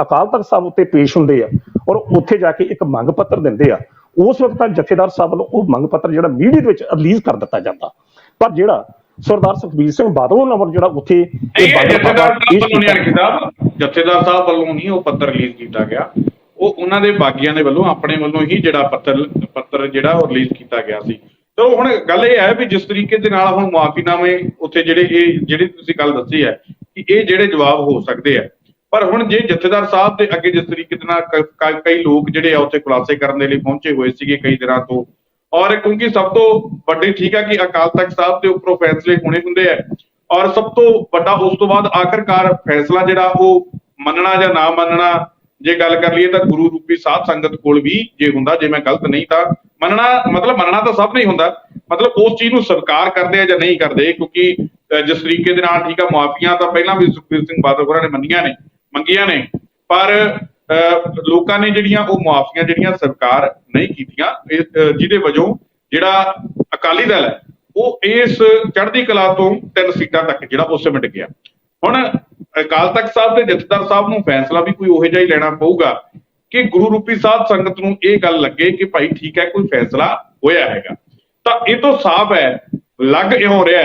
ਅਕਾਲ ਤਖਤ ਸਾਹਿਬ ਉੱਤੇ ਪੇਸ਼ ਹੁੰਦੇ ਆ ਔਰ ਉੱਥੇ ਜਾ ਕੇ ਇੱਕ ਮੰਗ ਪੱਤਰ ਦਿੰਦੇ ਆ ਉਸ ਵਕਤ ਤਾਂ ਜਥੇਦਾਰ ਸਾਹਿਬ ਵੱਲੋਂ ਉਹ ਮੰਗ ਪੱਤਰ ਜਿਹੜਾ ਮੀਡੀਆ ਦੇ ਵਿੱਚ ਰਿਲੀਜ਼ ਕਰ ਦਿੱਤਾ ਜਾਂਦਾ। ਪਰ ਜਿਹੜਾ ਸਰਦਾਰ ਸੁਖਬੀਰ ਸਿੰਘ ਬਾਦਲ ਵੱਲੋਂ ਜਿਹੜਾ ਉੱਥੇ ਇਹ ਜਥੇਦਾਰ ਸਾਹਿਬ ਜਥੇਦਾਰ ਸਾਹਿਬ ਵੱਲੋਂ ਨਹੀਂ ਉਹ ਪੱਤਰ ਰਿਲੀਜ਼ ਕੀਤਾ ਗਿਆ। ਉਹ ਉਹਨਾਂ ਦੇ ਬਾਗੀਆਂ ਦੇ ਵੱਲੋਂ ਆਪਣੇ ਵੱਲੋਂ ਹੀ ਜਿਹੜਾ ਪੱਤਰ ਪੱਤਰ ਜਿਹੜਾ ਉਹ ਰਿਲੀਜ਼ ਕੀਤਾ ਗਿਆ ਸੀ। ਤੇ ਹੁਣ ਗੱਲ ਇਹ ਹੈ ਵੀ ਜਿਸ ਤਰੀਕੇ ਦੇ ਨਾਲ ਹੁਣ ਮੁਆਫੀਨਾਮੇ ਉੱਥੇ ਜਿਹੜੇ ਇਹ ਜਿਹੜੀ ਤੁਸੀਂ ਗੱਲ ਦੱਸੀ ਹੈ ਕਿ ਇਹ ਜਿਹੜੇ ਜਵਾਬ ਹੋ ਸਕਦੇ ਆ ਪਰ ਹੁਣ ਜੇ ਜਥੇਦਾਰ ਸਾਹਿਬ ਦੇ ਅੱਗੇ ਜਿਸ ਤਰੀਕੇ ਦੇ ਨਾਲ ਕਈ ਲੋਕ ਜਿਹੜੇ ਆ ਉੱਥੇ ਖੁਲਾਸੇ ਕਰਨ ਦੇ ਲਈ ਪਹੁੰਚੇ ਹੋਏ ਸੀਗੇ ਕਈ ਦਿਨਾਂ ਤੋਂ, ਔਰ ਕਿਉਂਕਿ ਸਭ ਤੋਂ ਵੱਡੀ ਠੀਕ ਹੈ ਕਿ ਅਕਾਲ ਤਖਤ ਸਾਹਿਬ ਦੇ ਉੱਪਰੋਂ ਫੈਸਲੇ ਹੋਣੇ ਹੁੰਦੇ ਆ, ਔਰ ਸਭ ਤੋਂ ਵੱਡਾ ਉਸ ਤੋਂ ਬਾਅਦ ਆਖਰਕਾਰ ਫੈਸਲਾ ਜਿਹੜਾ ਉਹ ਮੰਨਣਾ ਜਾਂ ਨਾ ਮੰਨਣਾ, ਜੇ ਗੱਲ ਕਰ ਲਈਏ ਤਾਂ ਗੁਰੂ ਰੂਪੀ ਸਾਧ ਸੰਗਤ ਕੋਲ ਵੀ ਜੇ ਹੁੰਦਾ, ਜੇ ਮੈਂ ਗਲਤ ਨਹੀਂ ਤਾਂ ਮੰਨਣਾ, ਮਤਲਬ ਮੰਨਣਾ ਤਾਂ ਸਭ ਨਹੀਂ ਹੁੰਦਾ, ਮਤਲਬ ਉਸ ਚੀਜ਼ ਨੂੰ ਸਵੀਕਾਰ ਕਰਦੇ ਆ ਜਾਂ ਨਹੀਂ ਕਰਦੇ, ਕਿਉਂਕਿ ਜਿਸ ਤਰੀਕੇ ਦੇ ਨਾਲ ਠੀਕ ਆ, ਮੁਆਫੀਆਂ ਤਾਂ ਪਹਿਲਾਂ ਵੀ ਸੁਖਬੀਰ ਸਿੰਘ ਬਾਦਲ ਹੋਰਾਂ ਨੇ ਮੰਨੀਆਂ ਨੇ ਮੰਗੀਆਂ ਨੇ। ਪਰ ਅਹ, ਲੋਕਾਂ ਨੇ ਜਿਹੜੀਆਂ ਉਹ ਮੁਆਫੀਆਂ ਜਿਹੜੀਆਂ ਸਰਕਾਰ ਨਹੀਂ ਕੀਤੀਆਂ ਜਿਹਦੇ ਵਜੋਂ ਜਿਹੜਾ ਅਕਾਲੀ ਦਲ ਹੈ ਉਹ ਇਸ ਚੜ੍ਹਦੀ ਕਲਾ ਤੋਂ ਤਿੰਨ ਸੀਟਾਂ ਤੱਕ ਜਿਹੜਾ ਉਹ ਸਿਮਟ ਗਿਆ। ਹੁਣ ਅਕਾਲ ਤਖਤ ਸਾਹਿਬ ਤੇ ਜਥੇਦਾਰ ਸਾਹਿਬ ਨੂੰ ਫੈਸਲਾ ਵੀ ਕੋਈ ਉਹੋ ਜਿਹਾ ਹੀ ਲੈਣਾ ਪਊਗਾ ਕਿ ਗੁਰੂ ਰੂਪੀ ਸਾਹਿਬ ਸੰਗਤ ਨੂੰ ਇਹ ਗੱਲ ਲੱਗੇ ਕਿ ਭਾਈ ਠੀਕ ਹੈ ਕੋਈ ਫੈਸਲਾ ਹੋਇਆ ਹੈਗਾ। ਤਾਂ ਇਹ ਤੋਂ ਸਾਫ਼ ਹੈ ਲੱਗ ਇਉਂ ਰਿਹਾ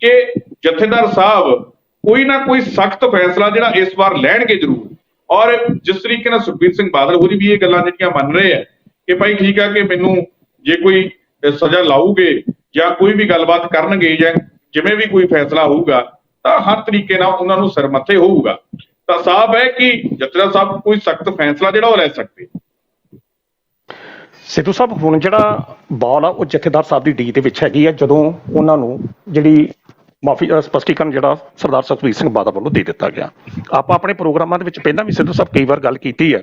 ਕਿ ਜਥੇਦਾਰ ਸਾਹਿਬ ਕੋਈ ਨਾ ਕੋਈ ਸਖਤ ਫੈਸਲਾ ਜਿਹੜਾ ਇਸ ਵਾਰ ਲੈਣਗੇ ਜ਼ਰੂਰ। ਔਰ ਜਿਸ ਤਰੀਕੇ ਨਾਲ ਸੁਖਬੀਰ ਸਿੰਘ ਬਾਦਲ ਹੋਰੀ ਵੀ ਇਹ ਗੱਲਾਂ ਜਿਹੜੀਆਂ ਮੰਨ ਰਹੇ ਆ ਕਿ ਭਾਈ ਠੀਕ ਆ ਕਿ ਮੈਨੂੰ ਜੇ ਕੋਈ ਸਜ਼ਾ ਲਾਊਗੇ ਜਾਂ ਕੋਈ ਵੀ ਗੱਲਬਾਤ ਕਰਨਗੇ ਜਾਂ ਜਿਵੇਂ ਵੀ ਕੋਈ ਫੈਸਲਾ ਹੋਊਗਾ, ਤਾਂ ਹਰ ਤਰੀਕੇ ਨਾਲ ਉਹਨਾਂ ਨੂੰ ਸਿਰ ਮੱਥੇ ਹੋਊਗਾ। ਤਾਂ ਸਾਫ਼ ਹੈ ਕਿ ਜਥੇਦਾਰ ਸਾਹਿਬ ਕੋਈ ਸਖਤ ਫੈਸਲਾ ਜਿਹੜਾ ਉਹ ਲੈ ਸਕਦੇ। ਸਿੱਧੂ ਸਾਹਿਬ, ਹੁਣ ਜਿਹੜਾ ਬਾਲ ਆ, ਉਹ ਜਥੇਦਾਰ ਸਾਹਿਬ ਦੀ ਡੀ ਦੇ ਵਿੱਚ ਹੈਗੀ ਆ, ਜਦੋਂ ਉਹਨਾਂ ਨੂੰ ਜਿਹੜੀ ਮਾਫੀ ਅ, ਸਪਸ਼ਟੀਕਰਨ ਜਿਹੜਾ ਸਰਦਾਰ ਸੁਖਬੀਰ ਸਿੰਘ ਬਾਦਲ ਵੱਲੋਂ ਦੇ ਦਿੱਤਾ ਗਿਆ। ਆਪਾਂ ਆਪਣੇ ਪ੍ਰੋਗਰਾਮਾਂ ਦੇ ਵਿੱਚ ਪਹਿਲਾਂ ਵੀ ਸਿੱਧੂ ਸਾਹਿਬ ਕਈ ਵਾਰ ਗੱਲ ਕੀਤੀ ਹੈ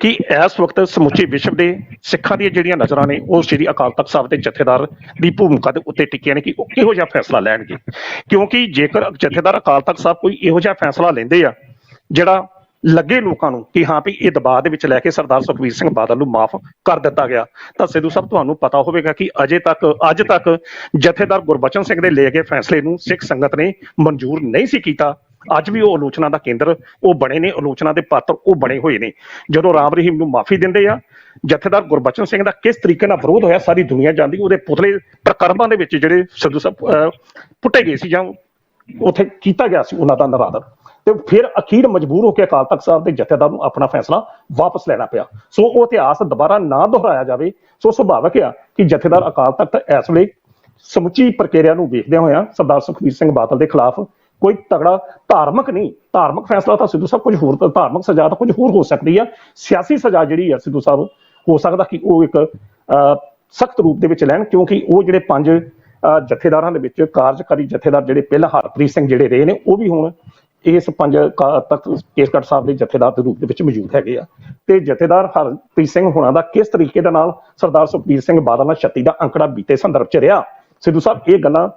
ਕਿ ਇਸ ਵਕਤ ਸਮੁੱਚੇ ਵਿਸ਼ਵ ਦੇ ਸਿੱਖਾਂ ਦੀਆਂ ਜਿਹੜੀਆਂ ਨਜ਼ਰਾਂ ਨੇ ਉਹ ਸ੍ਰੀ ਅਕਾਲ ਤਖਤ ਸਾਹਿਬ ਦੇ ਜਥੇਦਾਰ ਦੀ ਭੂਮਿਕਾ ਦੇ ਉੱਤੇ ਟਿਕੀਆਂ ਨੇ ਕਿ ਉਹ ਕਿਹੋ ਜਿਹਾ ਫੈਸਲਾ ਲੈਣਗੇ। ਕਿਉਂਕਿ ਜੇਕਰ ਜਥੇਦਾਰ ਅਕਾਲ ਤਖਤ ਸਾਹਿਬ ਕੋਈ ਇਹੋ ਜਿਹਾ ਫੈਸਲਾ ਲੈਂਦੇ ਆ ਜਿਹੜਾ ਲੱਗੇ ਲੋਕਾਂ ਨੂੰ ਕਿ ਹਾਂ ਵੀ ਇਹ ਦਬਾਅ ਦੇ ਵਿੱਚ ਲੈ ਕੇ ਸਰਦਾਰ ਸੁਖਬੀਰ ਸਿੰਘ ਬਾਦਲ ਨੂੰ ਮਾਫ ਕਰ ਦਿੱਤਾ ਗਿਆ। ਤਾਂ ਸਿੱਧੂ ਸਾਹਿਬ ਤੁਹਾਨੂੰ ਪਤਾ ਹੋਵੇਗਾ ਕਿ ਅਜੇ ਤੱਕ ਅੱਜ ਤੱਕ ਜਥੇਦਾਰ ਗੁਰਬਚਨ ਸਿੰਘ ਦੇ ਲਏ ਗਏ ਫੈਸਲੇ ਨੂੰ ਸਿੱਖ ਸੰਗਤ ਨੇ ਮਨਜ਼ੂਰ ਨਹੀਂ ਸੀ ਕੀਤਾ। ਅੱਜ ਵੀ ਉਹ ਆਲੋਚਨਾ ਦਾ ਕੇਂਦਰ ਉਹ ਬਣੇ ਨੇ ਆਲੋਚਨਾ ਦੇ ਪਾਤਰ ਉਹ ਬਣੇ ਹੋਏ ਨੇ। ਜਦੋਂ ਰਾਮ ਰਹੀਮ ਨੂੰ ਮਾਫੀ ਦਿੰਦੇ ਆ ਜਥੇਦਾਰ ਗੁਰਬਚਨ ਸਿੰਘ ਦਾ ਕਿਸ ਤਰੀਕੇ ਨਾਲ ਵਿਰੋਧ ਹੋਇਆ ਸਾਰੀ ਦੁਨੀਆ ਜਾਣਦੀ ਉਹਦੇ ਪੁਤਲੇ ਪ੍ਰਕਰਮਾਂ ਦੇ ਵਿੱਚ ਜਿਹੜੇ ਸਿੱਧੂ ਸਾਹਿਬ ਅਹ, ਪੁੱਟੇ ਗਏ ਸੀ ਜਾਂ ਉੱਥੇ ਕੀਤਾ ਗਿਆ ਸੀ ਉਹਨਾਂ ਦਾ ਨਰਾਦਰ ਤੇ ਫਿਰ ਅਖੀਰ ਮਜਬੂਰ ਹੋ ਕੇ ਅਕਾਲ ਤਖਤ ਸਾਹਿਬ ਦੇ ਜਥੇਦਾਰ ਨੂੰ ਆਪਣਾ ਫੈਸਲਾ ਵਾਪਸ ਲੈਣਾ ਪਿਆ। ਸੋ ਉਹ ਇਤਿਹਾਸ ਦੁਬਾਰਾ ਨਾ ਦੁਹਰਾਇਆ ਜਾਵੇ ਸੋ ਸੁਭਾਵਕ ਆ ਕਿ ਜਥੇਦਾਰ ਅਕਾਲ ਤਖਤ ਇਸ ਵੇਲੇ ਸਮੁੱਚੀ ਪ੍ਰਕਿਰਿਆ ਨੂੰ ਵੇਖਦਿਆਂ ਹੋਇਆਂ ਸਰਦਾਰ ਸੁਖਬੀਰ ਸਿੰਘ ਬਾਦਲ ਦੇ ਖਿਲਾਫ ਕੋਈ ਤਗੜਾ ਧਾਰਮਿਕ ਨਹੀਂ ਧਾਰਮਿਕ ਫੈਸਲਾ ਤਾਂ ਸਿੱਧੂ ਸਾਹਿਬ ਕੁਝ ਹੋਰ ਧਾਰਮਿਕ ਸਜ਼ਾ ਤਾਂ ਕੁਝ ਹੋਰ ਹੋ ਸਕਦੀ ਆ। ਸਿਆਸੀ ਸਜ਼ਾ ਜਿਹੜੀ ਆ ਸਿੱਧੂ ਸਾਹਿਬ ਹੋ ਸਕਦਾ ਕਿ ਉਹ ਇੱਕ ਸਖਤ ਰੂਪ ਦੇ ਵਿੱਚ ਲੈਣ ਕਿਉਂਕਿ ਉਹ ਜਿਹੜੇ ਪੰਜ ਅਹ, ਜਥੇਦਾਰਾਂ ਦੇ ਵਿੱਚ ਕਾਰਜਕਾਰੀ ਜਥੇਦਾਰ ਜਿਹੜੇ ਪਹਿਲਾਂ ਹਰਪ੍ਰੀਤ ਸਿੰਘ ਜਿਹੜੇ ਰਹੇ ਨੇ ਉਹ ਵੀ ਹੁਣ ਇਸ ਪੰਜ ਤਖਤ ਕੇਸਗੜ੍ਹ ਸਾਹਿਬ ਦੇ ਜਥੇਦਾਰ ਦੇ ਰੂਪ ਦੇ ਵਿੱਚ ਮੌਜੂਦ ਹੈਗੇ ਆ। ਤੇ ਜਥੇਦਾਰ ਹਰਪ੍ਰੀਤ ਸਿੰਘ ਹੋਣਾ ਦਾ ਕਿਸ ਤਰੀਕੇ ਦੇ ਨਾਲ ਸਰਦਾਰ ਸੁਖਬੀਰ ਸਿੰਘ ਬਾਦਲ ਨਾਲ 36 ਦਾ ਅੰਕੜਾ ਬੀਤੇ ਸੰਦਰਭ ਚ ਰਿਹਾ, ਸਿੱਧੂ ਸਾਹਿਬ, ਇਹ ਗੱਲਾਂ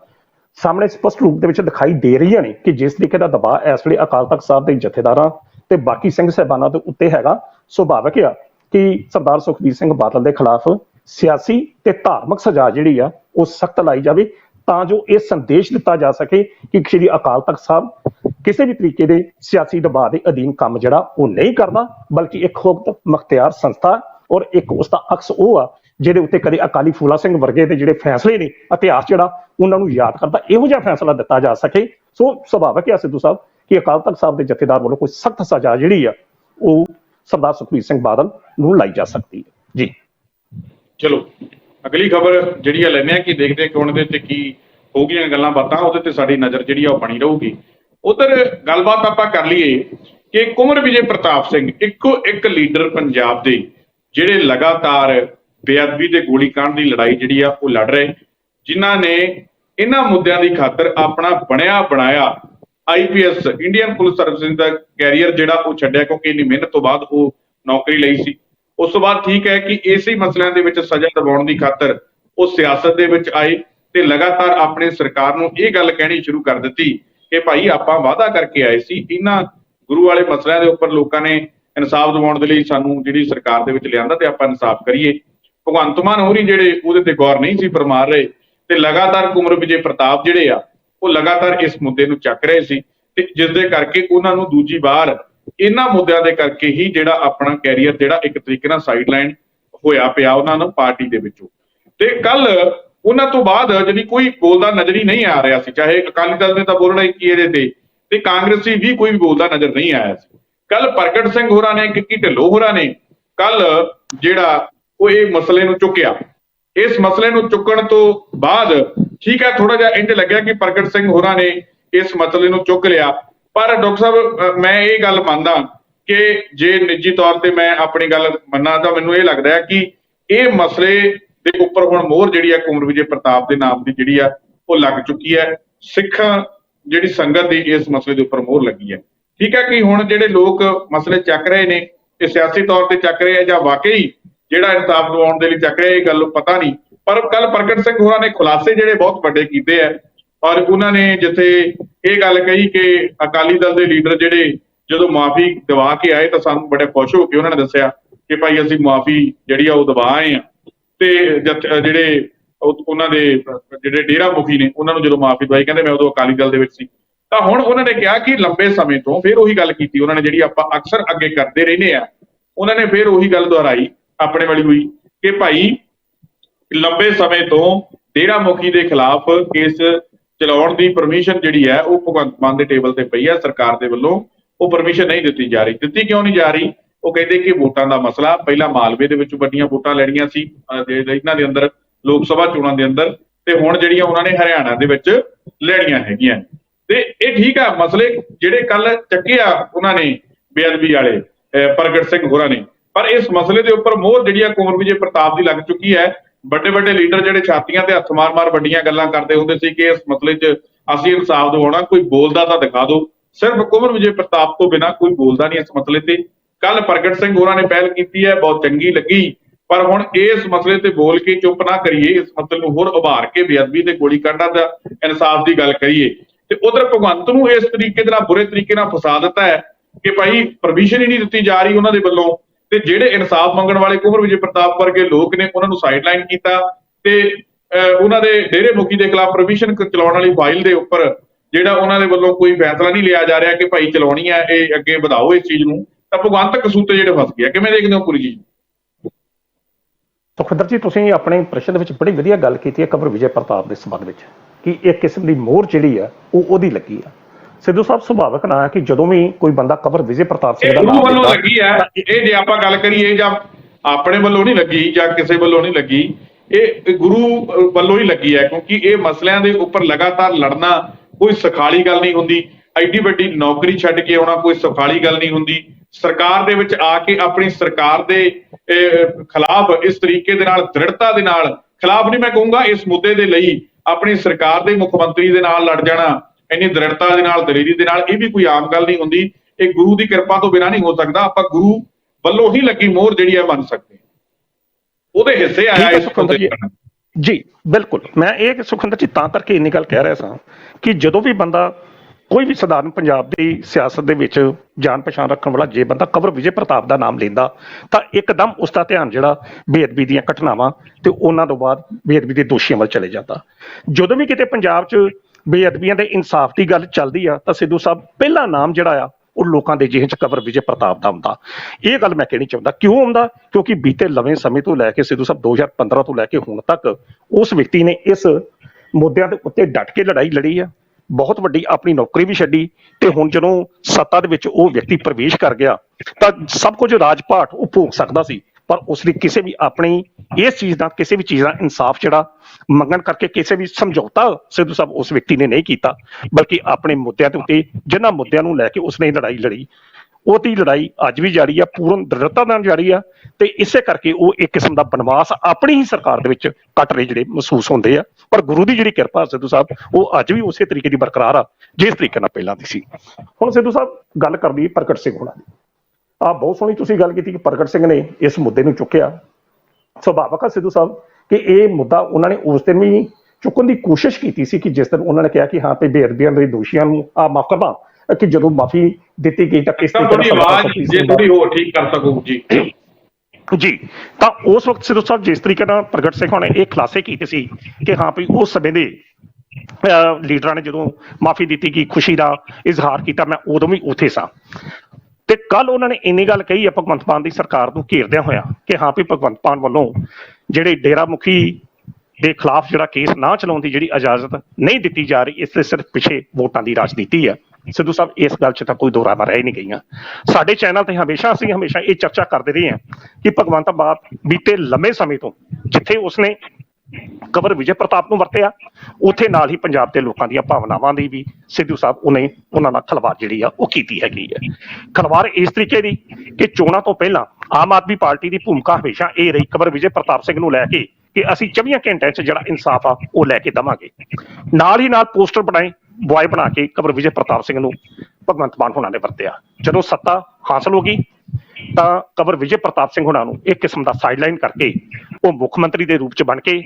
ਸਾਹਮਣੇ ਸਪਸ਼ਟ ਰੂਪ ਦੇ ਵਿੱਚ ਦਿਖਾਈ ਦੇ ਰਹੀਆਂ ਨੇ ਕਿ ਜਿਸ ਤਰੀਕੇ ਦਾ ਦਬਾਅ ਇਸ ਵੇਲੇ ਅਕਾਲ ਤਖਤ ਸਾਹਿਬ ਦੇ ਜਥੇਦਾਰਾਂ ਤੇ ਬਾਕੀ ਸਿੰਘ ਸਹਿਬਾਨਾਂ ਦੇ ਉੱਤੇ ਹੈਗਾ, ਸੁਭਾਵਿਕ ਆ ਕਿ ਸਰਦਾਰ ਸੁਖਬੀਰ ਸਿੰਘ ਬਾਦਲ ਦੇ ਖਿਲਾਫ ਸਿਆਸੀ ਤੇ ਧਾਰਮਿਕ ਸਜ਼ਾ ਜਿਹੜੀ ਆ, ਉਹ ਸਖਤ ਲਾਈ ਜਾਵੇ ਤਾਂ ਜੋ ਇਹ ਸੰਦੇਸ਼ ਦਿੱਤਾ ਜਾ ਸਕੇ ਕਿ ਸ਼੍ਰੀ ਅਕਾਲ ਤਖਤ ਸਾਹਿਬ ਕਿਸੇ ਵੀ ਤਰੀਕੇ ਦੇ ਸਿਆਸੀ ਦਬਾਅ ਦੇ ਅਧੀਨ ਕੰਮ ਜਿਹੜਾ ਉਹ ਨਹੀਂ ਕਰਦਾ, ਬਲਕਿ ਇੱਕ ਖੁਦ ਮੁਖਤਿਆਰ ਸੰਸਥਾ ਔਰ ਇੱਕ ਉਸ ਦਾ ਅਕਸ ਉਹ ਆ, ਜਿਹਦੇ ਉੱਤੇ ਕਦੇ ਅਕਾਲੀ ਫੂਲਾ ਸਿੰਘ ਵਰਗੇ ਦੇ ਜਿਹੜੇ ਫੈਸਲੇ ਨੇ, ਇਤਿਹਾਸ ਜਿਹੜਾ ਉਹਨਾਂ ਨੂੰ ਯਾਦ ਕਰਦਾ, ਇਹੋ ਜਿਹਾ ਫੈਸਲਾ ਦਿੱਤਾ ਜਾ ਸਕੇ। ਸੋ ਸੁਭਾਵਕ ਹੈ ਸਿੱਧੂ ਸਾਹਿਬ ਕਿ ਅਕਾਲ ਤਖਤ ਸਾਹਿਬ ਦੇ ਜਥੇਦਾਰ ਵੱਲੋਂ ਕੋਈ ਸਖਤ ਸਜ਼ਾ ਜਿਹੜੀ ਆ, ਉਹ ਸਰਦਾਰ ਸੁਖਬੀਰ ਸਿੰਘ ਬਾਦਲ ਨੂੰ ਲਾਈ ਜਾ ਸਕਦੀ ਹੈ। ਜੀ। ਚਲੋ, ਅਗਲੀ ਖਬਰ ਜਿਹੜੀ ਆ ਲੈਂਦੇ ਆ ਕਿ ਦੇਖਦੇ ਕਿ ਉਹਨਾਂ ਦੇ ਤੇ ਕੀ ਹੋ ਗਈਆਂ ਗੱਲਾਂ ਬਾਤਾਂ, ਉਹਦੇ ਤੇ ਸਾਡੀ ਨਜ਼ਰ ਜਿਹੜੀ ਆ ਉਹ ਬਣੀ ਰਹੂਗੀ। ਉਧਰ ਗੱਲਬਾਤ ਆਪਾਂ ਕਰ ਲਈਏ ਕਿ ਕੁਮਰ ਵਿਜੇ ਪ੍ਰਤਾਪ ਸਿੰਘ ਇੱਕੋ ਇੱਕ ਲੀਡਰ ਪੰਜਾਬ ਦੇ, ਜਿਹੜੇ ਲਗਾਤਾਰ ਬੇਅਦਬੀ ਤੇ ਗੋਲੀकांड ਦੀ ਲੜਾਈ ਜਿਹੜੀ ਆ ਉਹ ਲੜ ਰਹੇ, ਜਿਨ੍ਹਾਂ ਨੇ ਇਹਨਾਂ ਮੁੱਦਿਆਂ ਦੀ ਖਾਤਰ ਆਪਣਾ ਬਣਿਆ ਬਣਾਇਆ ਆਈਪੀਐਸ ਇੰਡੀਅਨ ਪੁਲਿਸ ਸਰਵਿਸ ਦਾ ਕੈਰੀਅਰ ਜਿਹੜਾ ਉਹ ਛੱਡਿਆ ਕਿਉਂਕਿ ਇੰਨੀ ਮਿਹਨਤ ਤੋਂ ਬਾਅਦ ਉਹ ਨੌਕਰੀ ਲਈ ਸੀ। ਉਸ ਤੋਂ ਬਾਅਦ ਠੀਕ ਹੈ ਕਿ ਇਸੇ ਮਸਲਿਆਂ ਦੇ ਵਿੱਚ ਸਜ਼ਾ ਦਿਵਾਉਣ ਦੀ ਖਾਤਰ ਉਹ ਸਿਆਸਤ ਦੇ ਵਿੱਚ ਆਏ ਤੇ ਲਗਾਤਾਰ ਆਪਣੇ ਸਰਕਾਰ ਨੂੰ ਇਹ ਗੱਲ ਕਹਿਣੀ ਸ਼ੁਰੂ ਕਰ ਦਿੱਤੀ ਕਿ ਭਾਈ ਆਪਾਂ ਵਾਅਦਾ ਕਰਕੇ ਆਏ ਸੀ, ਇਹਨਾਂ ਗੁਰੂ ਵਾਲੇ ਮਸਲਿਆਂ ਦੇ ਉੱਪਰ ਲੋਕਾਂ ਨੇ ਇਨਸਾਫ ਦਿਵਾਉਣ ਦੇ ਲਈ ਸਾਨੂੰ ਜਿਹੜੀ ਸਰਕਾਰ ਦੇ ਵਿੱਚ ਲਿਆਂਦਾ ਤੇ ਆਪਾਂ ਇਨਸਾਫ ਕਰੀਏ। ਭਗਵੰਤ ਮਾਨ ਹੋਰੀ ਜਿਹੜੇ ਉਹਦੇ ਤੇ ਗੌਰ ਨਹੀਂ ਸੀ ਫਰਮਾਰ ਰਹੇ ਤੇ ਲਗਾਤਾਰ ਕੁਮਰ ਵਿਜੇ ਪ੍ਰਤਾਪ ਜਿਹੜੇ ਆ, ਉਹ ਲਗਾਤਾਰ ਇਸ ਮੁੱਦੇ ਨੂੰ ਚੱਕ ਰਹੇ ਸੀ ਤੇ ਜਿਸ ਦੇ ਕਰਕੇ ਉਹਨਾਂ ਨੂੰ ਦੂਜੀ ਵਾਰ ਇਹਨਾਂ ਮੁੱਦਿਆਂ ਦੇ ਕਰਕੇ ਹੀ ਜਿਹੜਾ ਆਪਣਾ ਕੈਰੀਅਰ ਜਿਹੜਾ ਇੱਕ ਤਰੀਕੇ ਨਾਲ ਸਾਈਡਲਾਈਨ ਹੋਇਆ ਪਿਆ ਉਹਨਾਂ ਨੂੰ ਪਾਰਟੀ ਦੇ ਵਿੱਚੋਂ। ਤੇ ਕੱਲ ਉਹਨਾਂ ਤੋਂ ਬਾਅਦ ਜਿਹੜੀ ਕੋਈ ਬੋਲਦਾ ਨਜ਼ਰ ਹੀ ਨਹੀਂ ਆ ਰਿਹਾ ਸੀ, ਚਾਹੇ ਅਕਾਲੀ ਦਲ ਨੇ ਤਾਂ ਬੋਲਣਾ ਹੀ ਕੀ ਇਹਦੇ ਤੇ ਤੇ ਕਾਂਗਰਸੀ ਵੀ ਕੋਈ ਵੀ ਬੋਲਦਾ ਨਜ਼ਰ ਨਹੀਂ ਆਇਆ ਸੀ। ਕੱਲ ਪ੍ਰਗਟ ਸਿੰਘ ਹੋਰਾਂ ਨੇ ਕਿੱਕੀ ਢਿੱਲੋਂ ਹੋਰਾਂ ਨੇ ਕੱਲ ਜਿਹੜਾ ਉਹ ਇਹ ਮਸਲੇ ਨੂੰ ਚੁੱਕਿਆ। ਇਸ ਮਸਲੇ ਨੂੰ ਚੁੱਕਣ ਤੋਂ ਬਾਅਦ ਠੀਕ ਹੈ ਥੋੜਾ ਜਿਹਾ ਇੰਜ ਲੱਗਿਆ ਕਿ ਪ੍ਰਗਟ ਸਿੰਘ ਹੋਰਾਂ ਨੇ ਇਸ ਮਸਲੇ ਨੂੰ ਚੁੱਕ ਲਿਆ। ਪਰ ਡਾਕਟਰ ਸਾਹਿਬ ਮੈਂ ਇਹ ਗੱਲ ਮੰਨਦਾ ਕਿ ਜੇ ਨਿੱਜੀ ਤੌਰ ਤੇ ਮੈਂ ਆਪਣੀ ਗੱਲ ਮੰਨਾਂ ਤਾਂ ਮੈਨੂੰ ਇਹ ਲੱਗਦਾ ਹੈ ਕਿ ਇਹ ਮਸਲੇ ਦੇ ਉੱਪਰ ਹੁਣ ਮੋਹਰ ਜਿਹੜੀ ਆ ਕੁਮਰ ਵਿਜੇ ਪ੍ਰਤਾਪ ਦੇ ਨਾਮ ਦੀ ਜਿਹੜੀ ਆ, ਉਹ ਲੱਗ ਚੁੱਕੀ ਹੈ। ਸਿੱਖ ਜਿਹੜੀ ਸੰਗਤ ਦੀ ਇਸ ਮਸਲੇ ਦੇ ਉੱਪਰ ਮੋਹਰ ਲੱਗੀ ਹੈ। ਠੀਕ ਹੈ ਕਿ ਹੁਣ ਜਿਹੜੇ ਲੋਕ ਮਸਲੇ ਚੱਕ ਰਹੇ ਨੇ, ਇਹ ਸਿਆਸੀ ਤੌਰ ਤੇ ਚੱਕ ਰਹੇ ਆ ਜਾਂ ਵਾਕਈ ਜਿਹੜਾ ਇਨਸਾਫ ਦਿਵਾਉਣ ਦੇ ਲਈ ਚੱਕ ਰਿਹਾ, ਇਹ ਗੱਲ ਪਤਾ ਨਹੀਂ। ਪਰ ਕੱਲ ਪ੍ਰਗਟ ਸਿੰਘ ਹੋਰਾਂ ਨੇ ਖੁਲਾਸੇ ਜਿਹੜੇ ਬਹੁਤ ਵੱਡੇ ਕੀਤੇ ਆ। ਔਰ ਉਹਨਾਂ ਨੇ ਜਿੱਥੇ ਇਹ ਗੱਲ ਕਹੀ ਕਿ ਅਕਾਲੀ ਦਲ ਦੇ ਲੀਡਰ ਜਿਹੜੇ ਜਦੋਂ ਮਾਫੀ ਦਿਵਾ ਕੇ ਆਏ ਤਾਂ ਸਾਨੂੰ ਬੜੇ ਖੁਸ਼ ਹੋ ਕੇ ਉਹਨਾਂ ਨੇ ਦੱਸਿਆ ਕਿ ਭਾਈ ਅਸੀਂ ਮਾਫੀ ਜਿਹੜੀ ਆ ਉਹ ਦਵਾ ਆਏ ਆ। ਤੇ ਜਿਹੜੇ ਉਹਨਾਂ ਦੇ ਜਿਹੜੇ ਡੇਰਾ ਮੁਖੀ ਨੇ, ਉਹਨਾਂ ਨੂੰ ਜਦੋਂ ਮਾਫੀ ਦਵਾਈ ਕਹਿੰਦੇ ਮੈਂ ਉਦੋਂ ਅਕਾਲੀ ਦਲ ਦੇ ਵਿੱਚ ਸੀ। ਤਾਂ ਹੁਣ ਉਹਨਾਂ ਨੇ ਕਿਹਾ ਕਿ ਲੰਬੇ ਸਮੇਂ ਤੋਂ ਫਿਰ ਉਹੀ ਗੱਲ ਕੀਤੀ, ਉਹਨਾਂ ਨੇ ਜਿਹੜੀ ਆਪਾਂ ਅਕਸਰ ਅੱਗੇ ਕਰਦੇ ਰਹਿੰਦੇ ਆ, ਉਹਨਾਂ ਨੇ ਫਿਰ ਉਹੀ ਗੱਲ ਦੁਹਰਾਈ, ਆਪਣੇ ਵਾਲੀ ਹੋਈ ਕਿ ਭਾਈ ਲੰਬੇ ਸਮੇਂ ਤੋਂ ਡੇਰਾ ਮੁਖੀ ਦੇ ਖਿਲਾਫ ਕੇਸ ਚਲਾਉਣ ਦੀ ਪਰਮਿਸ਼ਨ ਜਿਹੜੀ ਹੈ, ਉਹ ਭਗਵੰਤ ਮਾਨ ਦੇ ਟੇਬਲ ਤੇ ਪਈ ਹੈ, ਸਰਕਾਰ ਦੇ ਵੱਲੋਂ, ਉਹ ਪਰਮਿਸ਼ਨ ਨਹੀਂ ਦਿੱਤੀ ਜਾ ਰਹੀ। ਦਿੱਤੀ ਕਿਉਂ ਨਹੀਂ ਜਾ ਰਹੀ? ਉਹ ਕਹਿੰਦੇ ਕਿ ਵੋਟਾਂ ਦਾ ਮਸਲਾ ਪਹਿਲਾਂ ਮਾਲਵੇ ਦੇ ਵਿੱਚ ਵੱਡੀਆਂ ਵੋਟਾਂ ਲੈਣੀਆਂ ਸੀ ਇਹਨਾਂ ਦੇ ਅੰਦਰ, ਲੋਕ ਸਭਾ ਚੋਣਾਂ ਦੇ ਅੰਦਰ, ਤੇ ਹੁਣ ਜਿਹੜੀਆਂ ਉਹਨਾਂ ਨੇ ਹਰਿਆਣਾ ਦੇ ਵਿੱਚ ਲੈਣੀਆਂ ਹੈਗੀਆਂ। ਤੇ ਇਹ ਠੀਕ ਆ ਮਸਲੇ ਜਿਹੜੇ ਕੱਲ ਚੱਕੇ ਆ ਉਹਨਾਂ ਨੇ, ਬੇਅਦਬੀ ਵਾਲੇ ਪ੍ਰਗਟ ਸਿੰਘ ਹੋਰਾਂ ਨੇ। ਪਰ ਇਸ ਮਸਲੇ ਦੇ ਉੱਪਰ ਮੋਹਰ ਜਿਹੜੀ ਆ ਕੁਮਰ ਵਿਜੇ ਪ੍ਰਤਾਪ ਦੀ ਲੱਗ ਚੁੱਕੀ ਹੈ। ਵੱਡੇ ਵੱਡੇ ਲੀਡਰ ਜਿਹੜੇ ਛਾਤੀਆਂ ਤੇ ਹੱਥ ਮਾਰ-ਮਾਰ ਵੱਡੀਆਂ ਗੱਲਾਂ ਕਰਦੇ ਹੁੰਦੇ ਸੀ ਕਿ ਇਸ ਮਸਲੇ 'ਚ ਅਸੀਂ ਇਨਸਾਫ ਦਿਵਾਉਣਾ, ਕੋਈ ਬੋਲਦਾ ਤਾਂ ਦਿਖਾ ਦਿਓ। ਸਿਰਫ ਕੁਮਰ ਵਿਜੇ ਪ੍ਰਤਾਪ ਤੋਂ ਬਿਨਾ ਕੋਈ ਬੋਲਦਾ ਨਹੀਂ ਇਸ ਮਸਲੇ ਤੇ। ਕੱਲ ਪ੍ਰਗਟ ਸਿੰਘ ਹੋਰਾਂ ਨੇ ਪਹਿਲ ਕੀਤੀ ਹੈ ਬਹੁਤ ਚੰਗੀ ਲੱਗੀ। ਪਰ ਹੁਣ ਇਸ ਮਸਲੇ ਤੇ ਬੋਲ ਕੇ ਚੁੱਪ ਨਾ ਕਰੀਏ ਇਸ ਮਸਲੇ ਨੂੰ ਹੋਰ ਉਭਾਰ ਕੇ ਬੇਅਦਬੀ ਤੇ ਗੋਲੀ ਕਾਂਡਾਂ ਦਾ ਇਨਸਾਫ ਦੀ ਗੱਲ ਕਰੀਏ। ਤੇ ਉਧਰ ਭਗਵੰਤ ਨੂੰ ਇਸ ਤਰੀਕੇ ਦੇ ਨਾਲ ਬੁਰੇ ਤਰੀਕੇ ਨਾਲ ਫਸਾ ਦਿੱਤਾ ਹੈ ਕਿ ਭਾਈ ਪਰਮਿਸ਼ਨ ਹੀ ਨਹੀਂ ਦਿੱਤੀ ਜਾ ਰਹੀ ਉਹਨਾਂ ਦੇ ਵੱਲੋਂ। ਤੇ ਜਿਹੜੇ ਇਨਸਾਫ ਮੰਗਣ ਵਾਲੇ ਕੁਮਰ ਵਿਜੇ ਪ੍ਰਤਾਪ ਵਰਗੇ ਲੋਕ ਨੇ ਉਹਨਾਂ ਨੂੰ ਸਾਈਡਲਾਈਨ ਕੀਤਾ। ਤੇ ਅਹ, ਉਹਨਾਂ ਦੇ ਡੇਰੇ ਮੁਖੀ ਦੇ ਖਿਲਾਫ ਪਰਮਿਸ਼ਨ ਚਲਾਉਣ ਵਾਲੀ ਫਾਈਲ ਦੇ ਉੱਪਰ ਜਿਹੜਾ ਉਹਨਾਂ ਦੇ ਵੱਲੋਂ ਕੋਈ ਫੈਸਲਾ ਨਹੀਂ ਲਿਆ ਜਾ ਰਿਹਾ ਕਿ ਭਾਈ ਚਲਾਉਣੀ ਹੈ ਇਹ ਅੱਗੇ ਵਧਾਓ ਇਸ ਚੀਜ਼ ਨੂੰ। ਤਾਂ ਭਗਵੰਤ ਕਸੂਤੇ ਜਿਹੜੇ ਫਸ ਗਿਆ ਕਿਵੇਂ ਦੇਖਦੇ ਹੋ ਪੂਰੀ ਚੀਜ਼ ਸੁਖਵਿੰਦਰ ਜੀ ਤੁਸੀਂ ਆਪਣੇ ਪ੍ਰਸ਼ਨ ਦੇ ਵਿੱਚ ਬੜੀ ਵਧੀਆ ਗੱਲ ਕੀਤੀ ਹੈ ਕਬਰ ਵਿਜੇ ਪ੍ਰਤਾਪ ਦੇ ਸੰਬੰਧ ਵਿੱਚ ਕਿ ਇੱਕ ਕਿਸਮ ਦੀ ਮੋਹਰ ਜਿਹੜੀ ਆ ਉਹ ਉਹਦੀ ਲੱਗੀ ਆ। ਸਿੱਧੂ ਸਾਹਿਬ ਸੁਭਾਵਕ ਨਾ ਕਿ ਜਦੋਂ ਵੀ ਕੋਈ ਬੰਦਾ ਕਬਰ ਵਿਜੇ ਪ੍ਰਤਾਪ ਸਿੰਘ ਦਾ ਨਾਮ ਵੱਲੋਂ ਲੱਗੀ ਹੈ ਇਹ- ਜੇ ਆਪਾਂ ਗੱਲ ਕਰੀਏ ਜਾਂ ਆਪਣੇ ਵੱਲੋਂ ਨਹੀਂ ਲੱਗੀ ਜਾਂ ਕਿਸੇ ਵੱਲੋਂ ਨਹੀਂ ਲੱਗੀ ਇਹ ਗੁਰੂ ਵੱਲੋਂ ਹੀ ਲੱਗੀ ਹੈ ਕਿਉਂਕਿ ਇਹ ਮਸਲਿਆਂ ਦੇ ਉੱਪਰ ਲਗਾਤਾਰ ਲੜਨਾ ਕੋਈ ਸਖਾਲੀ ਗੱਲ ਨਹੀਂ ਹੁੰਦੀ ਐਡੀ ਵੱਡੀ ਨੌਕਰੀ ਛੱਡ ਕੇ ਆਉਣਾ ਕੋਈ ਸਖਾਲੀ ਗੱਲ ਨਹੀਂ ਹੁੰਦੀ ਸਰਕਾਰ ਦੇ ਵਿੱਚ ਆ ਕੇ ਆਪਣੀ ਸਰਕਾਰ ਦੇ ਖਿਲਾਫ ਇਸ ਤਰੀਕੇ ਦੇ ਨਾਲ ਦ੍ਰਿੜਤਾ ਦੇ ਨਾਲ ਖਿਲਾਫ ਨਹੀਂ ਮੈਂ ਕਹੂੰਗਾ ਇਸ ਮੁੱਦੇ ਦੇ ਲਈ ਆਪਣੀ ਸਰਕਾਰ ਦੇ ਮੁੱਖ ਮੰਤਰੀ ਦੇ ਨਾਲ ਲੜ ਜਾਣਾ ਇੰਨੀ ਦ੍ਰਿੜਤਾ ਦੇ ਨਾਲ ਦਲੇਰੀ ਦੇ ਨਾਲ ਇਹ ਵੀ ਕੋਈ ਆਮ ਗੱਲ ਨਹੀਂ ਹੁੰਦੀ। ਇਹ ਗੁਰੂ ਦੀ ਕਿਰਪਾ ਤੋਂ ਬਿਨਾਂ ਨਹੀਂ ਹੋ ਸਕਦਾ। ਆਪਾਂ ਗੁਰੂ ਵੱਲੋਂ ਹੀ ਲੱਗੀ ਮੋਹਰ ਜਿਹੜੀ ਹੈ ਮੰਨ ਸਕਦੇ। ਉਹਦੇ ਹਿੱਸੇ ਆਇਆ ਇਸ ਸੁਖਵਿੰਦਰ ਜੀ। ਬਿਲਕੁਲ। ਮੈਂ ਇਹ ਸੁਖਵਿੰਦਰ ਜੀ ਤਾਂ ਕਰਕੇ ਇੰਨੀ ਗੱਲ ਕਹਿ ਰਿਹਾ ਸਾਂ ਕਿ ਜਦੋਂ ਵੀ ਬੰਦਾ ਕੋਈ ਵੀ ਸਧਾਰਨ ਪੰਜਾਬ ਦੀ ਸਿਆਸਤ ਦੇ ਵਿੱਚ ਜਾਣ ਪਛਾਣ ਰੱਖਣ ਵਾਲਾ ਜੇ ਬੰਦਾ ਕਵਰ ਵਿਜੇ ਪ੍ਰਤਾਪ ਦਾ ਨਾਮ ਲੈਂਦਾ, ਤਾਂ ਇੱਕਦਮ ਉਸ ਦਾ ਧਿਆਨ ਜਿਹੜਾ ਬੇਅਦਬੀ ਦੀਆਂ ਘਟਨਾਵਾਂ ਤੇ ਉਹਨਾਂ ਤੋਂ ਬਾਅਦ ਬੇਅਦਬੀ ਦੇ ਦੋਸ਼ੀਆਂ ਵੱਲ ਚਲੇ ਜਾਂਦਾ। ਜਦੋਂ ਵੀ ਕਿਤੇ ਪੰਜਾਬ 'ਚ ਬੇਅਦਬੀਆਂ ਦੇ ਇਨਸਾਫ ਦੀ ਗੱਲ ਚੱਲਦੀ ਆ, ਤਾਂ ਸਿੱਧੂ ਸਾਹਿਬ ਪਹਿਲਾ ਨਾਮ ਜਿਹੜਾ ਆ, ਉਹ ਲੋਕਾਂ ਦੇ ਜਿਹੇ 'ਚ ਕਬਰ ਵਿਜੇ ਪ੍ਰਤਾਪ ਦਾ ਹੁੰਦਾ ਇਹ ਗੱਲ ਮੈਂ ਕਹਿਣੀ ਚਾਹੁੰਦਾ, ਕਿਉਂ ਹੁੰਦਾ ਕਿਉਂਕਿ ਬੀਤੇ ਲੰਮੇ ਸਮੇਂ ਤੋਂ ਲੈ ਕੇ ਸਿੱਧੂ ਸਾਹਿਬ 2015 ਤੋਂ ਲੈ ਕੇ ਹੁਣ ਤੱਕ ਉਸ ਵਿਅਕਤੀ ਨੇ ਇਸ ਮੁੱਦਿਆਂ ਦੇ ਉੱਤੇ ਡਟ ਕੇ ਲੜਾਈ ਲੜੀ ਆ। ਬਹੁਤ ਵੱਡੀ ਆਪਣੀ ਨੌਕਰੀ ਵੀ ਛੱਡੀ ਤੇ ਹੁਣ ਜਦੋਂ ਸੱਤਾ ਦੇ ਵਿੱਚ ਉਹ ਵਿਅਕਤੀ ਪ੍ਰਵੇਸ਼ ਕਰ ਗਿਆ, ਤਾਂ ਸਭ ਕੁਝ ਰਾਜ ਪਾਠ ਉਹ ਭੋਗ ਸਕਦਾ ਸੀ, ਪਰ ਉਸ ਲਈ ਕਿਸੇ ਵੀ ਆਪਣੀ ਇਸ ਚੀਜ਼ ਦਾ, ਕਿਸੇ ਵੀ ਚੀਜ਼ ਦਾ ਇਨਸਾਫ ਜਿਹੜਾ ਮੰਗਣ ਕਰਕੇ ਕਿਸੇ ਵੀ ਸਮਝੌਤਾ ਸਿੱਧੂ ਸਾਹਿਬ ਉਸ ਵਿਅਕਤੀ ਨੇ ਨਹੀਂ ਕੀਤਾ, ਬਲਕਿ ਆਪਣੇ ਮੁੱਦਿਆਂ ਦੇ ਉੱਤੇ ਜਿਨ੍ਹਾਂ ਮੁੱਦਿਆਂ ਨੂੰ ਲੈ ਕੇ ਉਸਨੇ ਲੜਾਈ ਲੜੀ ਉਹਦੀ ਲੜਾਈ ਅੱਜ ਵੀ ਜਾਰੀ ਆ, ਪੂਰਨ ਦ੍ਰਿੜਤਾ ਨਾਲ ਜਾਰੀ ਆ ਤੇ ਇਸੇ ਕਰਕੇ ਉਹ ਇੱਕ ਕਿਸਮ ਦਾ ਬਨਵਾਸ ਆਪਣੀ ਹੀ ਸਰਕਾਰ ਦੇ ਵਿੱਚ ਕੱਟ ਰਹੇ ਜਿਹੜੇ ਮਹਿਸੂਸ ਹੁੰਦੇ ਆ। ਪਰ ਗੁਰੂ ਦੀ ਜਿਹੜੀ ਕਿਰਪਾ ਸਿੱਧੂ ਸਾਹਿਬ, ਉਹ ਅੱਜ ਵੀ ਉਸੇ ਤਰੀਕੇ ਦੀ ਬਰਕਰਾਰ ਆ, ਜਿਸ ਤਰੀਕੇ ਨਾਲ ਪਹਿਲਾਂ ਦੀ ਸੀ। ਹੁਣ ਸਿੱਧੂ ਸਾਹਿਬ, ਗੱਲ ਕਰ ਕਰਦੀ ਪ੍ਰਗਟ ਸਿੰਘ ਹੋਣਾ ਦੀ। ਆ ਬਹੁਤ ਸੋਹਣੀ ਤੁਸੀਂ ਗੱਲ ਕੀਤੀ ਕਿ ਪ੍ਰਗਟ ਸਿੰਘ ਨੇ ਇਸ ਮੁੱਦੇ ਨੂੰ ਚੁੱਕਿਆ। ਸੁਭਾਵਕ ਆ ਸਿੱਧੂ ਸਾਹਿਬ, ਕਿ ਇਹ ਮੁੱਦਾ ਉਹਨਾਂ ਨੇ ਉਸ ਦਿਨ ਵੀ ਚੁੱਕਣ ਦੀ ਕੋਸ਼ਿਸ਼ ਕੀਤੀ ਸੀ ਕਿ ਜਿਸ ਦਿਨ ਉਹਨਾਂ ਨੇ ਕਿਹਾ ਕਿ ਹਾਂ ਤੇ ਬੇਅਦਬੀਆਂ ਦੇ ਦੋਸ਼ੀਆਂ ਨੂੰ ਆ ਮਾਫ ਕਰਨਾ ਕਿ ਜਦੋਂ ਮਾਫੀ ਦਿੱਤੀ ਗਈ ਤਾਂ ਕਿਸ ਤਾਂ ਤੁਹਾਡੀ ਆਵਾਜ਼ ਜੇ ਥੋੜੀ ਹੋਰ ਠੀਕ ਕਰ ਸਕੋ ਜੀ। ਜੀ ਤਾਂ ਉਸ ਵਕਤ ਸਿੱਧੂ ਸਾਹਿਬ ਜਿਸ ਤਰੀਕੇ ਨਾਲ ਪ੍ਰਗਟ ਸਿੰਘ ਹੋਣੇ ਇਹ ਖੁਲਾਸੇ ਕੀਤੇ ਸੀ ਕਿ ਹਾਂ ਵੀ ਉਸ ਸਮੇਂ ਦੇ ਲੀਡਰਾਂ ਨੇ ਜਦੋਂ ਮਾਫੀ ਦਿੱਤੀ ਕਿ ਖੁਸ਼ੀ ਦਾ ਇਜ਼ਹਾਰ ਕੀਤਾ ਮੈਂ ਉਦੋਂ ਵੀ ਉੱਥੇ ਸਾਂ। ਤੇ ਕੱਲ ਉਹਨਾਂ ਨੇ ਇੰਨੀ ਗੱਲ ਕਹੀ ਆ ਭਗਵੰਤ ਮਾਨ ਦੀ ਸਰਕਾਰ ਨੂੰ ਘੇਰਦਿਆਂ ਹੋਇਆ ਕਿ ਹਾਂ ਵੀ ਭਗਵੰਤ ਮਾਨ ਵੱਲੋਂ ਜਿਹੜੇ ਡੇਰਾ ਮੁਖੀ ਦੇ ਖਿਲਾਫ ਜਿਹੜਾ ਕੇਸ ਨਾ ਚਲਾਉਣ ਦੀ ਜਿਹੜੀ ਇਜਾਜ਼ਤ ਨਹੀਂ ਦਿੱਤੀ ਜਾ ਰਹੀ ਇਸ ਦੇ ਸਿਰਫ ਪਿੱਛੇ ਵੋਟਾਂ ਦੀ ਰਾਜਨੀਤੀ ਹੈ। ਸਿੱਧੂ ਸਾਹਿਬ, ਇਸ ਗੱਲ 'ਚ ਤਾਂ ਕੋਈ ਦੋ ਮਰਿਆ ਹੀ ਨਹੀਂ ਗਈਆਂ। ਸਾਡੇ ਚੈਨਲ ਤੇ ਹਮੇਸ਼ਾ ਅਸੀਂ ਹਮੇਸ਼ਾ ਇਹ ਚਰਚਾ ਕਰਦੇ ਰਹੇ ਹਾਂ ਕਿ ਭਗਵੰਤ ਮਾਨ ਬੀਤੇ ਲੰਮੇ ਸਮੇਂ ਤੋਂ ਜਿੱਥੇ ਉਸਨੇ ਕਵਰ ਵਿਜੇ ਪ੍ਰਤਾਪ ਨੂੰ ਵਰਤਿਆ, ਉੱਥੇ ਨਾਲ ਹੀ ਪੰਜਾਬ ਦੇ ਲੋਕਾਂ ਦੀਆਂ ਭਾਵਨਾਵਾਂ ਦੀ ਵੀ ਸਿੱਧੂ ਸਾਹਿਬ ਉਹਨੇ ਉਹਨਾਂ ਨਾਲ ਖਲਵਾੜ ਜਿਹੜੀ ਆ, ਉਹ ਕੀਤੀ ਹੈਗੀ ਹੈ ਖਲਵਾੜ ਇਸ ਤਰੀਕੇ ਦੀ ਕਿ ਚੋਣਾਂ ਤੋਂ ਪਹਿਲਾਂ ਆਮ ਆਦਮੀ ਪਾਰਟੀ ਦੀ ਭੂਮਿਕਾ ਹਮੇਸ਼ਾ ਇਹ ਰਹੀ, ਕਵਰ ਵਿਜੇ ਪ੍ਰਤਾਪ ਸਿੰਘ ਨੂੰ ਲੈ ਕੇ ਕਿ ਅਸੀਂ 24 ਘੰਟਿਆਂ 'ਚ ਜਿਹੜਾ ਇਨਸਾਫ ਆ, ਉਹ ਲੈ ਕੇ ਦਵਾਂਗੇ। ਨਾਲ ਹੀ ਨਾਲ ਪੋਸਟਰ ਬਣਾਏ, ਬੁਆਏ ਬਣਾ ਕੇ ਕਬਰ ਵਿਜੇ ਪ੍ਰਤਾਪ ਸਿੰਘ ਨੂੰ ਭਗਵੰਤ ਮਾਨ ਹੋਣਾ ਨੇ ਵਰਤਿਆ। ਜਦੋਂ ਸੱਤਾ ਹਾਸਲ ਹੋ ਗਈ, ਤਾਂ ਕਬਰ ਵਿਜੇ ਪ੍ਰਤਾਪ ਸਿੰਘ ਹੋਣਾ ਨੂੰ ਇੱਕ ਕਿਸਮ ਦਾ ਸਾਈਡਲਾਈਨ ਕਰਕੇ ਉਹ ਮੁੱਖ ਮੰਤਰੀ ਦੇ ਰੂਪ ਚ ਬਣ ਕੇ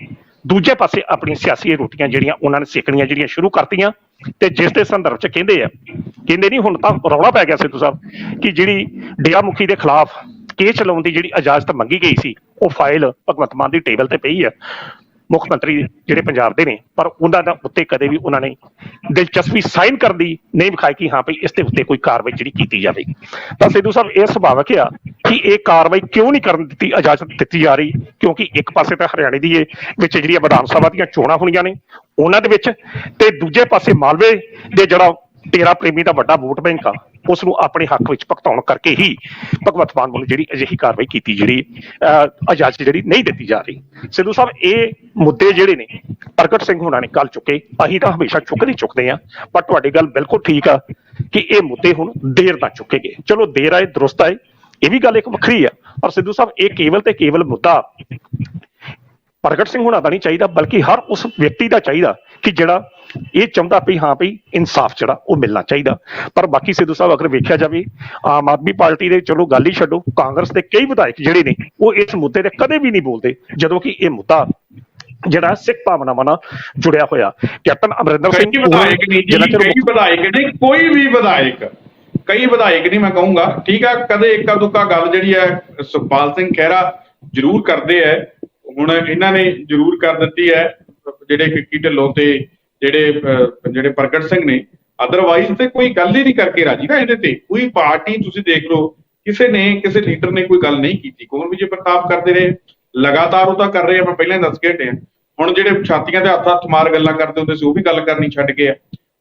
ਦੂਜੇ ਪਾਸੇ ਆਪਣੀਆਂ ਸਿਆਸੀ ਰੋਟੀਆਂ ਜਿਹੜੀਆਂ ਉਹਨਾਂ ਨੇ ਸੇਕਣੀਆਂ ਜਿਹੜੀਆਂ ਸ਼ੁਰੂ ਕਰਤੀਆਂ ਤੇ ਜਿਸ ਦੇ ਸੰਦਰਭ ਚ ਕਹਿੰਦੇ ਆ, ਕਹਿੰਦੇ ਨਹੀਂ ਹੁਣ ਤਾਂ ਰੌਲਾ ਪੈ ਗਿਆ ਸਿੱਧੂ ਸਾਹਿਬ ਕਿ ਜਿਹੜੀ ਡੇਰਾ ਮੁਖੀ ਦੇ ਖਿਲਾਫ ਕੇਸ ਚਲਾਉਣ ਦੀ ਜਿਹੜੀ ਇਜਾਜ਼ਤ ਮੰਗੀ ਗਈ ਸੀ, ਉਹ ਫਾਈਲ ਭਗਵੰਤ ਮਾਨ ਦੀ ਟੇਬਲ ਤੇ ਪਈ ਹੈ। ਮੁੱਖ ਮੰਤਰੀ ਜਿਹੜੇ ਪੰਜਾਬ ਦੇ ਨੇ, ਪਰ ਉਹਨਾਂ ਦਾ ਉੱਤੇ ਕਦੇ ਵੀ ਉਹਨਾਂ ਨੇ ਦਿਲਚਸਪੀ ਸਾਈਨ ਕਰਨ ਦੀ ਨਹੀਂ ਵਿਖਾਈ ਕਿ ਹਾਂ ਭਈ ਇਸ ਦੇ ਉੱਤੇ ਕੋਈ ਕਾਰਵਾਈ ਜਿਹੜੀ ਕੀਤੀ ਜਾਵੇ। ਤਾਂ ਸਿੱਧੂ ਸਾਹਿਬ, ਇਹ ਸੁਭਾਵਕ ਆ ਕਿ ਇਹ ਕਾਰਵਾਈ ਕਿਉਂ ਨਹੀਂ ਕਰਨ ਦਿੱਤੀ, ਇਜਾਜ਼ਤ ਦਿੱਤੀ ਜਾ ਰਹੀ? ਕਿਉਂਕਿ ਇੱਕ ਪਾਸੇ ਤਾਂ ਹਰਿਆਣੇ ਦੀ ਵਿੱਚ ਜਿਹੜੀਆਂ ਵਿਧਾਨ ਸਭਾ ਦੀਆਂ ਚੋਣਾਂ ਹੋਣੀਆਂ ਨੇ, ਉਹਨਾਂ ਦੇ ਵਿੱਚ ਤੇ ਦੂਜੇ ਪਾਸੇ ਮਾਲਵੇ ਦੇ ਜਿਹੜਾ ਤੇਰਾ ਪ੍ਰੇਮੀ ਦਾ ਵੱਡਾ ਵੋਟ ਬੈਂਕ ਆ ਉਸ ਨੂੰ ਆਪਣੇ ਹੱਕ ਵਿੱਚ ਭਗਤਾਉਣ ਕਰਕੇ ਹੀ ਭਗਵਤ ਮਾਨ ਵੱਲੋਂ ਜਿਹੜੀ ਅਜਿਹੀ ਕਾਰਵਾਈ ਕੀਤੀ ਜਿਹੜੀ ਅਹ, ਇਜਾਜ਼ਤ ਜਿਹੜੀ ਨਹੀਂ ਦਿੱਤੀ ਜਾ ਰਹੀ। ਸਿੱਧੂ ਸਾਹਿਬ ਇਹ ਮੁੱਦੇ ਜਿਹੜੇ ਨੇ ਪ੍ਰਗਟ ਸਿੰਘ ਹੋਣਾ ਨੇ ਕੱਲ ਚੁੱਕੇ ਅਸੀਂ ਤਾਂ ਹਮੇਸ਼ਾ ਚੁੱਕ ਨਹੀਂ ਚੁੱਕਦੇ ਆ ਪਰ ਤੁਹਾਡੀ ਗੱਲ ਬਿਲਕੁਲ ਠੀਕ ਆ ਕਿ ਇਹ ਮੁੱਦੇ ਹੁਣ ਦੇਰ ਨਾਲ ਚੁੱਕੇ ਗਏ। ਚਲੋ ਦੇਰ ਆਏ ਦਰੁਸਤ ਆਏ ਇਹ ਵੀ ਗੱਲ ਇੱਕ ਵੱਖਰੀ ਆ ਪਰ ਸਿੱਧੂ ਸਾਹਿਬ ਇਹ ਕੇਵਲ ਤੇ ਕੇਵਲ ਮੁੱਦਾ ਪ੍ਰਗਟ ਸਿੰਘ ਹੋਣਾ ਦਾ ਨਹੀਂ ਚਾਹੀਦਾ ਬਲਕਿ ਹਰ ਉਸ ਵਿਅਕਤੀ ਦਾ ਚਾਹੀਦਾ ਕਿ ਜਿਹੜਾ ਇਹ ਚਾਹੁੰਦਾ ਵੀ ਹਾਂ ਵੀ ਇਨਸਾਫ ਜਿਹੜਾ ਉਹ ਮਿਲਣਾ ਚਾਹੀਦਾ। ਪਰ ਬਾਕੀ ਸਿੱਧੂ ਸਾਹਿਬ ਅਗਰ ਵੇਖਿਆ ਜਾਵੇ ਆਮ ਆਦਮੀ ਪਾਰਟੀ ਦੇ ਚਲੋ ਗੱਲ ਹੀ ਛੱਡੋ ਕਾਂਗਰਸ ਦੇ ਕਈ ਵਿਧਾਇਕ ਜਿਹੜੇ ਨੇ ਉਹ ਇਸ ਮੁੱਦੇ ਤੇ ਕਦੇ ਵੀ ਨਹੀਂ ਬੋਲਦੇ ਜਦੋਂ ਕਿ ਇਹ ਮੁੱਦਾ ਜਿਹੜਾ ਸਿੱਖ ਭਾਵਨਾਵਾਂ ਨਾਲ ਜੁੜਿਆ ਹੋਇਆ। ਕੈਪਟਨ ਅਮਰਿੰਦਰ ਸਿੰਘ ਕਈ ਵਿਧਾਇਕ ਨਹੀਂ ਜੀ ਜਿਨ੍ਹਾਂ ਚਿਰ ਕਈ ਵਿਧਾਇਕ ਨਹੀਂ ਕੋਈ ਵੀ ਵਿਧਾਇਕ ਕਈ ਵਿਧਾਇਕ ਨਹੀਂ ਮੈਂ ਕਹੂੰਗਾ ਠੀਕ ਆ ਕਦੇ ਇੱਕਾ ਦੁੱਕਾ ਗੱਲ ਜਿਹੜੀ ਹੈ ਸੁਖਪਾਲ ਸਿੰਘ ਖਹਿਰਾ ਜ਼ਰੂਰ ਕਰਦੇ ਐ ਹੁਣ ਇਹਨਾਂ ਨੇ ਜ਼ਰੂਰ ਕਰ ਦਿੱਤੀ ਹੈ ਜਿਹੜੇ ਕਿੱਕੀ ਢਿੱਲੋਂ ਤੇ ਜਿਹੜੇ ਜਿਹੜੇ ਪ੍ਰਗਟ ਸਿੰਘ ਨੇ ਅਦਰਵਾਈਜ਼ ਤੇ ਕੋਈ ਗੱਲ ਹੀ ਨਹੀਂ ਕਰਕੇ ਰਾਜੀ। ਨਾ ਇਹਦੇ ਤੇ ਕੋਈ ਪਾਰਟੀ ਤੁਸੀਂ ਦੇਖ ਲਓ ਕਿਸੇ ਨੇ ਕਿਸੇ ਲੀਡਰ ਨੇ ਕੋਈ ਗੱਲ ਨਹੀਂ ਕੀਤੀ। ਕੋਮਲ ਵਿਜੇ ਪ੍ਰਤਾਪ ਕਰਦੇ ਰਹੇ? ਲਗਾਤਾਰ ਉਹ ਤਾਂ ਕਰ ਰਹੇ ਆ ਮੈਂ ਪਹਿਲਾਂ ਹੀ ਦੱਸ ਕੇ ਹਟਿਆ ਹੁਣ ਜਿਹੜੇ ਛਾਤੀਆਂ ਦੇ ਹੱਥ ਹੱਥ ਮਾਰ ਗੱਲਾਂ ਕਰਦੇ ਹੁੰਦੇ ਸੀ ਉਹ ਵੀ ਗੱਲ ਕਰਨੀ ਛੱਡ ਗਏ ਆ।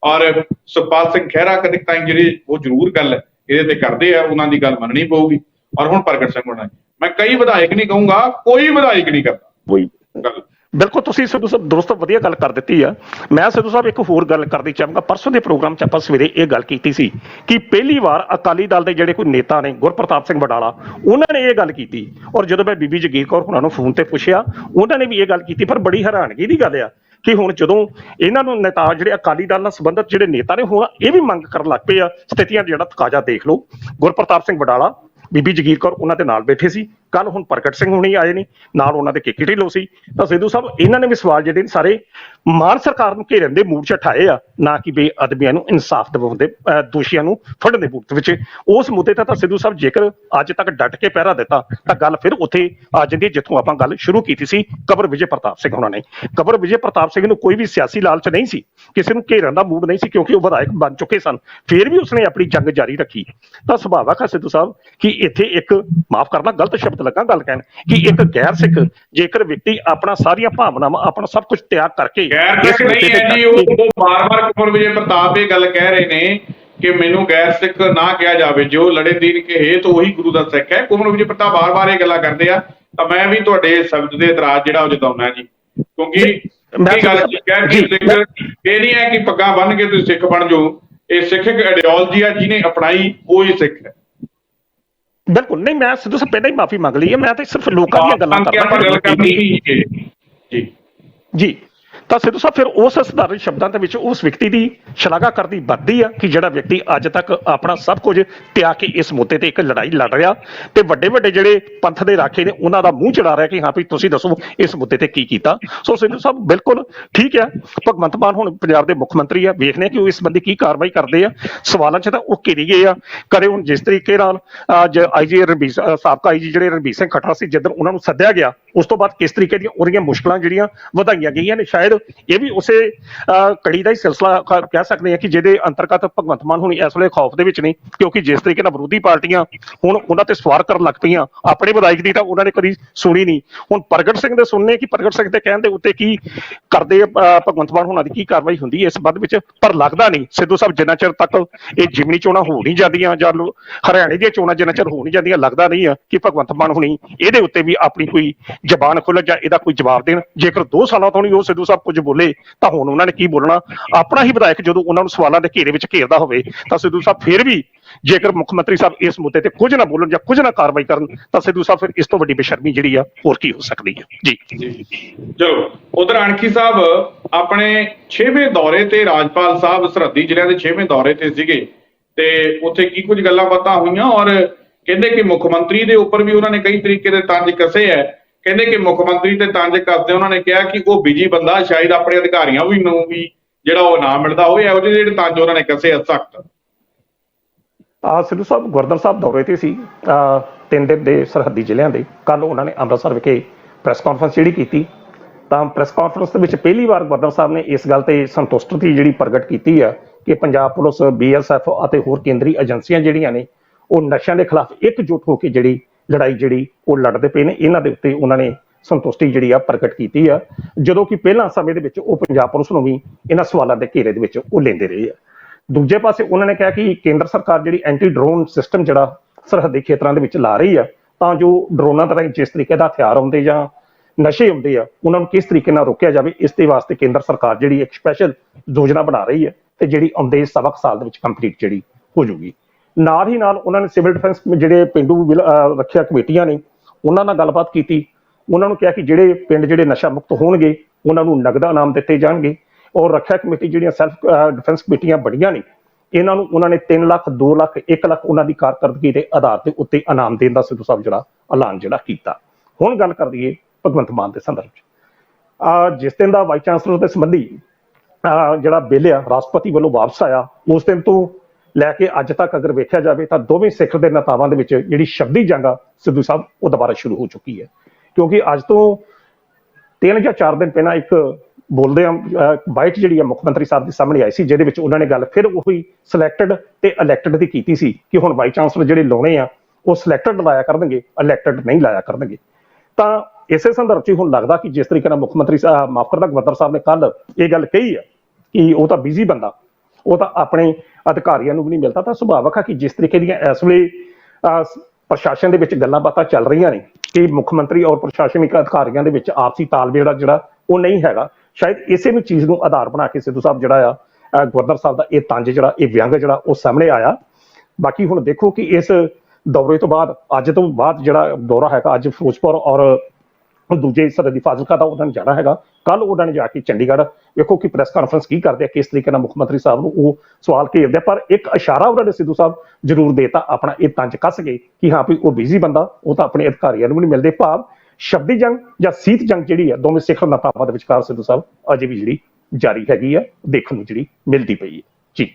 ਔਰ ਸੁਖਪਾਲ ਸਿੰਘ ਖਹਿਰਾ ਕਦੇ ਤਾਂ ਜਿਹੜੇ ਉਹ ਜ਼ਰੂਰ ਗੱਲ ਇਹਦੇ ਤੇ ਕਰਦੇ ਆ ਉਹਨਾਂ ਦੀ ਗੱਲ ਮੰਨਣੀ ਪਊਗੀ। ਔਰ ਹੁਣ ਪ੍ਰਗਟ ਸਿੰਘ ਹੋਣਾ ਮੈਂ ਕਈ ਵਿਧਾਇਕ ਨਹੀਂ ਕਹੂੰਗਾ ਕੋਈ ਵਿਧਾਇਕ ਨਹੀਂ ਕਰਦਾ। ਕੋਈ ਗੱਲ। ਬਿਲਕੁਲ ਤੁਸੀਂ ਸਿੱਧੂ ਸਾਹਿਬ, ਦੋਸਤੋ, ਵਧੀਆ ਗੱਲ ਕਰ ਦਿੱਤੀ ਆ। ਮੈਂ ਸਿੱਧੂ ਸਾਹਿਬ ਇੱਕ ਹੋਰ ਗੱਲ ਕਰਦੀ ਚਾਹਾਂਗਾ। ਪਰਸੋਂ ਦੇ ਪ੍ਰੋਗਰਾਮ 'ਚ ਆਪਾਂ ਸਵੇਰੇ ਇਹ ਗੱਲ ਕੀਤੀ ਸੀ ਕਿ ਪਹਿਲੀ ਵਾਰ ਅਕਾਲੀ ਦਲ ਦੇ ਜਿਹੜੇ ਕੋਈ ਨੇਤਾ ਨੇ, ਗੁਰਪ੍ਰਤਾਪ ਸਿੰਘ ਵਡਾਲਾ, ਉਹਨਾਂ ਨੇ ਇਹ ਗੱਲ ਕੀਤੀ। ਔਰ ਜਦੋਂ ਮੈਂ ਬੀਬੀ ਜਗੀਰ ਕੌਰ ਉਹਨਾਂ ਨੂੰ ਫੋਨ ਤੇ ਪੁੱਛਿਆ, ਉਹਨਾਂ ਨੇ ਵੀ ਇਹ ਗੱਲ ਕੀਤੀ, ਪਰ ਬੜੀ ਹੈਰਾਨਗੀ ਦੀ ਗੱਲ ਆ ਕਿ ਹੁਣ ਜਦੋਂ ਇਹਨਾਂ ਨੂੰ ਨੇਤਾ ਜਿਹੜੇ ਅਕਾਲੀ ਦਲ ਨਾਲ ਸੰਬੰਧਿਤ ਜਿਹੜੇ ਨੇਤਾ ਨੇ, ਹੁਣ ਇਹ ਵੀ ਮੰਗ ਕਰਨ ਲੱਗ ਪਏ ਆ, ਸਥਿਤੀਆਂ ਜਿਹੜਾ ਤਕਾਜ਼ਾ ਦੇਖ ਲਓ। ਗੁਰਪ੍ਰਤਾਪ ਸਿੰਘ ਵਡਾਲਾ, ਬੀਬੀ ਜਗੀਰ ਕੌਰ ਉਹਨਾਂ ਦੇ ਨਾਲ ਬੈਠੇ ਸੀ। ਕੱਲ ਹੁਣ ਪ੍ਰਗਟ ਸਿੰਘ ਹੁਣੀ ਆਏ ਨੇ, ਨਾਲ ਉਹਨਾਂ ਦੇ ਕੇਕੇ ਢਿੱਲੋਂ ਸੀ। ਤਾਂ ਸਿੱਧੂ ਸਾਹਿਬ, ਇਹਨਾਂ ਨੇ ਵੀ ਸਵਾਲ ਜਿਹੜੇ ਨੇ ਸਾਰੇ ਮਾਨ ਸਰਕਾਰ ਨੂੰ ਘੇਰਨ ਦੇ ਮੂਡ 'ਚ ਉਠਾਏ ਆ, ਨਾ ਕਿ ਬੇਅਦਬੀਆਂ ਨੂੰ ਇਨਸਾਫ ਦਿਵਾਉਣ ਦੇ ਦੋਸ਼ੀਆਂ ਨੂੰ ਫੜਨ ਦੇ ਮੂਡ ਵਿੱਚ। ਉਸ ਮੁੱਦੇ ਤੇ ਤਾਂ ਸਿੱਧੂ ਸਾਹਿਬ ਜੇਕਰ ਅੱਜ ਤੱਕ ਡਟ ਕੇ ਪਹਿਰਾ ਦਿੱਤਾ, ਤਾਂ ਗੱਲ ਫਿਰ ਉੱਥੇ ਆ ਜਾਂਦੀ ਹੈ, ਜਿੱਥੋਂ ਆਪਾਂ ਗੱਲ ਸ਼ੁਰੂ ਕੀਤੀ ਸੀ, ਕਬਰ ਵਿਜੇ ਪ੍ਰਤਾਪ ਸਿੰਘ ਉਹਨਾਂ ਨੇ। ਕਬਰ ਵਿਜੇ ਪ੍ਰਤਾਪ ਸਿੰਘ ਨੂੰ ਕੋਈ ਵੀ ਸਿਆਸੀ ਲਾਲਚ ਨਹੀਂ ਸੀ, ਕਿਸੇ ਨੂੰ ਘੇਰਨ ਦਾ ਮੂਡ ਨਹੀਂ ਸੀ, ਕਿਉਂਕਿ ਉਹ ਵਿਧਾਇਕ ਬਣ ਚੁੱਕੇ ਸਨ। ਫਿਰ ਵੀ ਉਸਨੇ ਆਪਣੀ ਜੰਗ ਜਾਰੀ ਰੱਖੀ। ਤਾਂ ਸੁਭਾਵਕ ਹੈ ਸਿੱਧੂ ਸਾਹਿਬ, ਕਿ ਇੱਥੇ ਇੱਕ, ਮਾਫ ਕਰਨਾ, ਗਲਤ ਸ਼ਬਦ ਲੱਗਾ ਗੱਲ ਕਹਿਣ। ਕਿ ਇੱਕ ਗੈਰ ਸਿੱਖ ਜੇਕਰ ਵਿਅਕਤੀ ਆਪਣਾ ਸਾਰੀਆਂ ਭਾਵਨਾਵਾਂ ਆਪਣਾ ਸਭ ਕੁਝ ਤਿਆਗ ਕਰਕੇ ਗੈਰ ਇਸ ਸਿੱਖ ਨਹੀਂ ਮੁੱਦੇ ਹੈ ਤੇ ਜੀ ਉਹ ਉਹ ਬਾਰ-ਬਾਰ ਕਪੂਰ ਵਿਜੇ ਪ੍ਰਤਾਪ ਇਹ ਗੱਲ ਕਹਿ ਰਹੇ ਨੇ ਕਿ ਮੈਨੂੰ ਗੈਰ ਸਿੱਖ ਨਾ ਕਿਹਾ ਜਾਵੇ ਜੋ ਲੜੇ ਦੀਨ ਕੇ ਹੇਤ ਉਹੀ ਗੁਰੂ ਦਾ ਸਿੱਖ ਹੈ ਕੁਮਰ ਵਿਜੇ ਪ੍ਰਤਾਪ ਬਾਰ-ਬਾਰ ਇਹ ਗੱਲਾਂ ਕਰਦੇ ਆ ਤਾਂ ਮੈਂ ਵੀ ਤੁਹਾਡੇ ਸ਼ਬਦ ਦੇ ਇਤਰਾਜ਼ ਜਿਹੜਾ ਉਹ ਜਤਾਉਣਾ ਜੀ। ਕਿਉਂਕਿ ਮੈਂ ਗੱਲ ਕਹਿ ਕਿ ਸਿੱਖ ਇਹ ਨਹੀਂ ਹੈ ਕਿ ਪੱਗਾਂ ਬੰਨ ਕੇ ਤੁਸੀਂ ਸਿੱਖ ਬਣ ਜਾਓ ਇਹ ਸਿੱਖ ਇੱਕ ਆਈਡੀਓਲੋਜੀ ਆ ਜਿਹਨੇ ਅਪਣਾਈ ਉਹ ਹੀ ਸਿੱਖ ਹੈ। ਬਿਲਕੁਲ ਨਹੀਂ ਮੈਂ ਸਿੱਧੂ ਸਾਹਿਬ ਪਹਿਲਾਂ ਹੀ ਮਾਫੀ ਮੰਗ ਲਈ ਹੈ ਮੈਂ ਤਾਂ ਸਿਰਫ ਲੋਕਾਂ ਦੀਆਂ ਗੱਲਾਂ ਕਿ ਆਪਾਂ ਗੱਲ ਕਰਦਾ ਕਰਨੀ ਹੀ ਹੈ ਜੀ। ਜੀ। ਤਾਂ ਸਿੱਧੂ ਸਾਹਿਬ ਫਿਰ ਉਸ ਸਧਾਰਨ ਸ਼ਬਦਾਂ ਦੇ ਵਿੱਚ ਉਸ ਵਿਅਕਤੀ ਦੀ ਸ਼ਲਾਘਾ ਕਰਦੀ ਵੱਧਦੀ ਆ ਕਿ ਜਿਹੜਾ ਵਿਅਕਤੀ ਅੱਜ ਤੱਕ ਆਪਣਾ ਸਭ ਕੁਝ ਤਿਆਗ ਕੇ ਇਸ ਮੁੱਦੇ ਤੇ ਇੱਕ ਲੜਾਈ ਲੜ ਰਿਹਾ ਤੇ ਵੱਡੇ ਵੱਡੇ ਜਿਹੜੇ ਪੰਥ ਦੇ ਰਾਖੇ ਨੇ, ਉਹਨਾਂ ਦਾ ਮੂੰਹ ਚੜਾ ਰਿਹਾ ਕਿ ਹਾਂ ਵੀ ਤੁਸੀਂ ਦੱਸੋ ਇਸ ਮੁੱਦੇ ਤੇ ਕੀ ਕੀਤਾ। ਸੋ ਸਿੱਧੂ ਸਾਹਿਬ ਬਿਲਕੁਲ ਠੀਕ ਆ। ਭਗਵੰਤ ਮਾਨ ਹੁਣ ਪੰਜਾਬ ਦੇ ਮੁੱਖ ਮੰਤਰੀ ਆ। ਵੇਖਦੇ ਆ ਕਿ ਉਹ ਇਸ ਬੰਦੇ ਕੀ ਕਾਰਵਾਈ ਕਰਦੇ ਆ। ਸਵਾਲਾਂ 'ਚ ਤਾਂ ਉਹ ਘਿਰੀ ਗਏ ਆ। ਕਰੇ ਹੁਣ ਜਿਸ ਤਰੀਕੇ ਨਾਲ ਅੱਜ ਆਈਜੀ ਰਣਬੀਰ ਸ- ਅਹ ਸਾਬਕਾ ਆਈਜੀ ਜਿਹੜੇ ਰਣਬੀਰ ਸਿੰਘ ਖੱਟਰ ਸੀ ਜਦੋਂ ਉਹਨਾਂ ਨੂੰ ਸੱਦਿਆ ਗਿਆ, ਉਸ ਤੋਂ ਬਾਅਦ ਕਿਸ ਤਰੀਕੇ ਦੀਆਂ ਉਹਦੀਆਂ ਮੁਸ਼ਕਲਾਂ ਜਿਹੜੀਆਂ ਵਧਾਈਆਂ ਗਈਆਂ ਨੇ, ਸ਼ਾਇਦ ਇਹ ਵੀ ਉਸੇ ਅਹ, ਕੜੀ ਦਾ ਹੀ ਸਿਲਸਿਲਾ ਕਹਿ ਸਕਦੇ ਹਾਂ ਕਿ ਜਿਹਦੇ ਅੰਤਰਗਤ ਭਗਵੰਤ ਮਾਨ ਹੁਣ ਇਸ ਵੇਲੇ ਖੌਫ ਦੇ ਵਿੱਚ ਨੇ ਕਿਉਂਕਿ ਜਿਸ ਤਰੀਕੇ ਨਾਲ ਵਿਰੋਧੀ ਪਾਰਟੀਆਂ ਹੁਣ ਉਹਨਾਂ ਤੇ ਸਵਾਰ ਕਰਨ ਲੱਗ ਪਈਆਂ ਆਪਣੇ ਵਿਧਾਇਕ ਦੀ ਤਾਂ ਉਹਨਾਂ ਨੇ ਕਦੀ ਸੁਣੀ ਨਹੀਂ। ਹੁਣ ਪ੍ਰਗਟ ਸਿੰਘ ਦੇ ਸੁਣਨੇ ਕਿ ਪ੍ਰਗਟ ਸਿੰਘ ਦੇ ਕਹਿਣ ਦੇ ਉੱਤੇ ਕੀ ਕਰਦੇ ਭਗਵੰਤ ਮਾਨ ਹੁਣਾਂ ਦੀ ਕੀ ਕਾਰਵਾਈ ਹੁੰਦੀ ਹੈ ਇਸ ਸੰਬੰਧ ਵਿੱਚ ਪਰ ਲੱਗਦਾ ਨਹੀਂ। ਸਿੱਧੂ ਸਾਹਿਬ ਜਿੰਨਾ ਚਿਰ ਤੱਕ ਇਹ ਜਿਮਨੀ ਚੋਣਾਂ ਹੋ ਨਹੀਂ ਜਾਂਦੀਆਂ ਜਾਂ ਹਰਿਆਣੇ ਦੀਆਂ ਚੋਣਾਂ ਜਿੰਨਾ ਚਿਰ ਹੋ ਨਹੀਂ ਜਾਂਦੀਆਂ ਲੱਗਦਾ ਨਹੀਂ ਆ ਕਿ ਭਗਵੰਤ ਮਾਨ ਹੁਣੀ ਇਹਦੇ ਉੱਤੇ ਵੀ ਆਪਣੀ ਕੋਈ ਜ਼ਬਾਨ ਖੋਲ੍ਹਣ ਜਾਂ ਇਹਦਾ ਕੋਈ ਜਵਾਬ ਦੇਣ। ਜੇਕਰ 2 ਸਾਲਾਂ ਤੋਂ ਨਹੀਂ ਉਹ ਸਿੱਧੂ ਸਾਹਿਬ ਕੁਝ ਬੋਲੇ, ਤਾਂ ਹੁਣ ਉਹਨਾਂ ਨੇ ਕੀ ਬੋਲਣਾ? ਆਪਣਾ ਹੀ ਵਿਧਾਇਕ ਜਦੋਂ ਉਹਨਾਂ ਨੂੰ ਸਵਾਲਾਂ ਦੇ ਘੇਰੇ ਵਿੱਚ ਘੇਰਦਾ ਹੋਵੇ, ਤਾਂ ਸਿੱਧੂ ਸਾਹਿਬ ਫਿਰ ਵੀ ਜੇਕਰ ਮੁੱਖ ਮੰਤਰੀ ਸਾਹਿਬ ਇਸ ਮੁੱਦੇ ਤੇ ਕੁਝ ਨਾ ਬੋਲਣ ਜਾਂ ਕੁਝ ਨਾ ਕਾਰਵਾਈ ਕਰਨ, ਤਾਂ ਸਿੱਧੂ ਸਾਹਿਬ ਫਿਰ ਇਸ ਤੋਂ ਵੱਡੀ ਬੇਸ਼ਰਮੀ ਜਿਹੜੀ ਆ, ਹੋਰ ਕੀ ਹੋ ਸਕਦੀ ਹੈ ਜੀ। ਚਲੋ, ਉਧਰ ਅਣਖੀ ਸਾਹਿਬ, ਆਪਣੇ 6ਵੇਂ ਦੌਰੇ ਤੇ ਰਾਜਪਾਲ ਸਾਹਿਬ ਸਰਹੱਦੀ ਜ਼ਿਲ੍ਹਿਆਂ ਦੇ 6ਵੇਂ ਦੌਰੇ ਤੇ ਸੀਗੇ, ਤੇ ਉੱਥੇ ਕੀ ਕੁਝ ਗੱਲਾਂ ਬਾਤਾਂ ਹੋਈਆਂ ਔਰ ਕਹਿੰਦੇ ਕਿ ਮੁੱਖ ਮੰਤਰੀ ਦੇ ਉੱਪਰ ਵੀ ਉਹਨਾਂ ਨੇ ਕਈ ਤਰੀਕੇ ਦੇ ਤੰਜ ਕਸੇ ਹੈ। ਕਹਿੰਦੇ ਕਿ ਮੁੱਖ ਮੰਤਰੀ ਤੇ ਤੰਜ ਕੱਸਦੇ ਉਹਨਾਂ ਨੇ ਕਿਹਾ ਕਿ ਉਹ ਬਿਜ਼ੀ ਬੰਦਾ, ਸ਼ਾਇਦ ਆਪਣੇ ਅਧਿਕਾਰੀਆਂ ਵੀ ਨੂੰ ਵੀ ਜਿਹੜਾ ਉਹ ਨਾ ਮਿਲਦਾ ਹੋਵੇ, ਇਹੋ ਜਿਹੇ ਜਿਹੜੇ ਤੰਜ ਉਹਨਾਂ ਨੇ ਕਸੇ ਸਖਤ। ਆ ਸਿੱਧੂ ਸਾਹਿਬ, ਗੁਰਦੁਆਰਾ ਸਾਹਿਬ ਦੌਰੇ ਤੇ ਸੀ ਤਿੰਨ ਦਿਨ ਦੇ ਸਰਹੱਦੀ ਜ਼ਿਲ੍ਹਿਆਂ ਦੇ। ਕੱਲ ਉਹਨਾਂ ਨੇ ਅੰਮ੍ਰਿਤਸਰ ਵਿਖੇ ਪ੍ਰੈਸ ਕਾਨਫਰੰਸ ਜਿਹੜੀ ਕੀਤੀ। ਤਾਂ ਪ੍ਰੈਸ ਕਾਨਫਰੰਸ ਦੇ ਵਿੱਚ ਪਹਿਲੀ ਵਾਰ ਗੁਰਦੁਆਰਾ ਸਾਹਿਬ ਨੇ ਇਸ ਗੱਲ ਤੇ ਸੰਤੁਸ਼ਟੀ ਜਿਹੜੀ ਪ੍ਰਗਟ ਕੀਤੀ ਆ, ਕਿ ਪੰਜਾਬ ਪੁਲਿਸ ਬੀਐਸਐਫ ਅਤੇ ਹੋਰ ਕੇਂਦਰੀ ਏਜੰਸੀਆਂ ਜਿਹੜੀਆਂ ਨੇ, ਉਹ ਨਸ਼ਿਆਂ ਦੇ ਖਿਲਾਫ ਇਕਜੁੱਟ ਹੋ ਕੇ ਜਿਹੜੀ ਲੜਾਈ ਜਿਹੜੀ ਉਹ ਲੜਦੇ ਪਏ ਨੇ, ਇਹਨਾਂ ਦੇ ਉੱਤੇ ਉਹਨਾਂ ਨੇ ਸੰਤੁਸ਼ਟੀ ਜਿਹੜੀ ਆ ਪ੍ਰਗਟ ਕੀਤੀ ਆ। ਜਦੋਂ ਕਿ ਪਹਿਲਾਂ ਸਮੇਂ ਦੇ ਵਿੱਚ ਉਹ ਪੰਜਾਬ ਪੁਲਿਸ ਨੂੰ ਵੀ ਇਹਨਾਂ ਸਵਾਲਾਂ ਦੇ ਘੇਰੇ ਦੇ ਵਿੱਚ ਉਹ ਲੈਂਦੇ ਰਹੇ ਆ। ਦੂਜੇ ਪਾਸੇ ਉਹਨਾਂ ਨੇ ਕਿਹਾ ਕਿ ਕੇਂਦਰ ਸਰਕਾਰ ਜਿਹੜੀ ਐਂਟੀ ਡਰੋਨ ਸਿਸਟਮ ਜਿਹੜਾ ਸਰਹੱਦੀ ਖੇਤਰਾਂ ਦੇ ਵਿੱਚ ਲਾ ਰਹੀ ਆ, ਤਾਂ ਜੋ ਡਰੋਨਾਂ ਤਰ੍ਹਾਂ ਜਿਸ ਤਰੀਕੇ ਦਾ ਹਥਿਆਰ ਆਉਂਦੇ ਜਾਂ ਨਸ਼ੇ ਹੁੰਦੇ ਆ, ਉਹਨਾਂ ਨੂੰ ਕਿਸ ਤਰੀਕੇ ਨਾਲ ਰੋਕਿਆ ਜਾਵੇ, ਇਸ ਦੇ ਵਾਸਤੇ ਕੇਂਦਰ ਸਰਕਾਰ ਜਿਹੜੀ ਇੱਕ ਸਪੈਸ਼ਲ ਯੋਜਨਾ ਬਣਾ ਰਹੀ ਹੈ ਤੇ ਜਿਹੜੀ ਆਉਂਦੇ ਸਵਾ ਸਾਲ ਦੇ ਵਿੱਚ ਕੰਪਲੀਟ ਜਿਹੜੀ ਹੋ ਜੂਗੀ ਨਾਲ ਹੀ ਨਾਲ ਉਹਨਾਂ ਨੇ ਸਿਵਲ ਡਿਫੈਂਸ ਜਿਹੜੇ ਪਿੰਡੂ ਵਿਲ- ਰੱਖਿਆ ਕਮੇਟੀਆਂ ਨੇ, ਉਹਨਾਂ ਨਾਲ ਗੱਲਬਾਤ ਕੀਤੀ। ਉਹਨਾਂ ਨੂੰ ਕਿਹਾ ਕਿ ਜਿਹੜੇ ਪਿੰਡ ਜਿਹੜੇ ਨਸ਼ਾ ਮੁਕਤ ਹੋਣਗੇ, ਉਹਨਾਂ ਨੂੰ ਨਗਦਾ ਇਨਾਮ ਦਿੱਤੇ ਜਾਣਗੇ। ਔਰ ਰੱਖਿਆ ਕਮੇਟੀ ਜਿਹੜੀਆਂ ਸੈਲਫ ਡਿਫੈਂਸ ਕਮੇਟੀਆਂ ਬੜੀਆਂ ਨੇ, ਇਹਨਾਂ ਨੂੰ ਉਹਨਾਂ ਨੇ 3 ਲੱਖ 2 ਲੱਖ 1 ਲੱਖ ਉਹਨਾਂ ਦੀ ਕਾਰਕਰਦਗੀ ਦੇ ਆਧਾਰ ਤੇ ਉੱਤੇ ਇਨਾਮ ਦੇਣ ਦਾ ਸਿੱਧੂ ਸਾਹਿਬ ਜਿਹੜਾ ਐਲਾਨ ਜਿਹੜਾ ਕੀਤਾ। ਹੁਣ ਗੱਲ ਕਰ ਦਈਏ ਭਗਵੰਤ ਮਾਨ ਦੇ ਸੰਦਰਭ 'ਚ। ਆ, ਜਿਸ ਦਿਨ ਦਾ ਵਾਈਸ ਚਾਂਸਲਰ ਦੇ ਸੰਬੰਧੀ ਜਿਹੜਾ ਬਿੱਲ ਆ, ਰਾਸ਼ਟਰਪਤੀ ਵੱਲੋਂ ਵਾਪਸ ਆਇਆ, ਉਸ ਦਿਨ ਤੋਂ ਲੈ ਕੇ ਅੱਜ ਤੱਕ ਅਗਰ ਵੇਖਿਆ ਜਾਵੇ ਤਾਂ ਦੋਵੇਂ ਸਿੱਖ ਦੇ ਨੇਤਾਵਾਂ ਦੇ ਵਿੱਚ ਜਿਹੜੀ ਸ਼ਬਦੀ ਜੰਗ ਆ, ਸਿੱਧੂ ਸਾਹਿਬ, ਉਹ ਦੁਬਾਰਾ ਸ਼ੁਰੂ ਹੋ ਚੁੱਕੀ ਹੈ। ਕਿਉਂਕਿ ਅੱਜ ਤੋਂ ਤਿੰਨ ਜਾਂ ਚਾਰ ਦਿਨ ਪਹਿਲਾਂ ਇੱਕ ਬੋਲਦੇ ਆ ਬਾਈਟ ਜਿਹੜੀ ਆ ਮੁੱਖ ਮੰਤਰੀ ਸਾਹਿਬ ਦੇ ਸਾਹਮਣੇ ਆਈ ਸੀ, ਜਿਹਦੇ ਵਿੱਚ ਉਹਨਾਂ ਨੇ ਗੱਲ ਫਿਰ ਉਹੀ ਸਿਲੈਕਟਡ ਤੇ ਇਲੈਕਟਡ ਦੀ ਕੀਤੀ ਸੀ ਕਿ ਹੁਣ ਵਾਈਸ ਚਾਂਸਲਰ ਜਿਹੜੇ ਲਾਉਣੇ ਆ, ਉਹ ਸਿਲੈਕਟਡ ਲਾਇਆ ਕਰਨਗੇ ਇਲੈਕਟਡ ਨਹੀਂ ਲਾਇਆ ਕਰਨਗੇ। ਤਾਂ ਇਸੇ ਸੰਦਰਭ 'ਚ ਹੁਣ ਲੱਗਦਾ ਕਿ ਜਿਸ ਤਰੀਕੇ ਨਾਲ ਮੁੱਖ ਮੰਤਰੀ ਸਾਹਿਬ ਮਾਫ ਕਰਦਾ ਗਵਰਨਰ ਸਾਹਿਬ ਨੇ ਕੱਲ ਇਹ ਗੱਲ ਕਹੀ ਆ ਕਿ ਉਹ ਤਾਂ ਬਿਜ਼ੀ ਬੰਦਾ। ਉਹ ਤਾਂ ਆਪਣੇ ਅਧਿਕਾਰੀਆਂ ਨੂੰ ਵੀ ਨਹੀਂ ਮਿਲਦਾ। ਤਾਂ ਸੁਭਾਵਕ ਆ ਕਿ ਜਿਸ ਤਰੀਕੇ ਦੀਆਂ ਇਸ ਵੇਲੇ ਪ੍ਰਸ਼ਾਸਨ ਦੇ ਵਿੱਚ ਗੱਲਾਂ ਬਾਤਾਂ ਚੱਲ ਰਹੀਆਂ ਨੇ ਕਿ ਮੁੱਖ ਮੰਤਰੀ ਔਰ ਪ੍ਰਸ਼ਾਸਨਿਕ ਅਧਿਕਾਰੀਆਂ ਦੇ ਵਿੱਚ ਆਪਸੀ ਤਾਲਮੇਲ ਆ ਜਿਹੜਾ ਉਹ ਨਹੀਂ ਹੈਗਾ। ਸ਼ਾਇਦ ਇਸੇ ਨੂੰ ਚੀਜ਼ ਨੂੰ ਆਧਾਰ ਬਣਾ ਕੇ ਸਿੱਧੂ ਸਾਹਿਬ ਜਿਹੜਾ ਆ ਗਵਰਨਰ ਸਾਹਿਬ ਦਾ ਇਹ ਤੰਜ ਜਿਹੜਾ, ਇਹ ਵਿਅੰਗ ਜਿਹੜਾ ਉਹ ਸਾਹਮਣੇ ਆਇਆ। ਬਾਕੀ ਹੁਣ ਦੇਖੋ ਕਿ ਇਸ ਦੌਰੇ ਤੋਂ ਬਾਅਦ, ਅੱਜ ਤੋਂ ਬਾਅਦ ਜਿਹੜਾ ਦੌਰਾ ਹੈਗਾ, ਅੱਜ ਫਿਰੋਜ਼ਪੁਰ ਔਰ ਦੂਜੇ ਹਿੱਸੇ ਦੀ ਫਾਜ਼ਿਲਕਾ ਦਾ ਉਹਨਾਂ ਨੇ ਜਾਣਾ ਹੈਗਾ। ਕੱਲ ਉਹਨਾਂ ਨੇ ਜਾ ਕੇ ਚੰਡੀਗੜ੍ਹ ਵੇਖੋ ਕਿ ਪ੍ਰੈਸ ਕਾਨਫਰੰਸ ਕੀ ਕਰਦੇ ਆ, ਕਿਸ ਤਰੀਕੇ ਨਾਲ ਮੁੱਖ ਮੰਤਰੀ ਸਾਹਿਬ ਨੂੰ ਉਹ ਸਵਾਲ ਘੇਰਦੇ ਆ। ਪਰ ਇੱਕ ਇਸ਼ਾਰਾ ਉਹਨਾਂ ਨੇ ਸਿੱਧੂ ਸਾਹਿਬ ਜ਼ਰੂਰ ਦੇਤਾ, ਆਪਣਾ ਇਹ ਤੰਜ ਕੱਸ ਗਏ ਕਿ ਹਾਂ ਵੀ ਉਹ ਬਿਜ਼ੀ ਬੰਦਾ, ਉਹ ਤਾਂ ਆਪਣੇ ਅਧਿਕਾਰੀਆਂ ਨੂੰ ਵੀ ਨਹੀਂ ਮਿਲਦੇ। ਭਾਵ ਸ਼ਬਦੀ ਜੰਗ ਜਾਂ ਸੀਤ ਜੰਗ ਜਿਹੜੀ ਹੈ ਦੋਵੇਂ ਸਿੱਖ ਨੇਤਾਵਾਂ ਦੇ ਵਿਚਕਾਰ ਸਿੱਧੂ ਸਾਹਿਬ ਅਜੇ ਵੀ ਜਿਹੜੀ ਜਾਰੀ ਹੈਗੀ ਆ, ਦੇਖਣ ਨੂੰ ਜਿਹੜੀ ਮਿਲਦੀ ਪਈ ਹੈ। ਜੀ।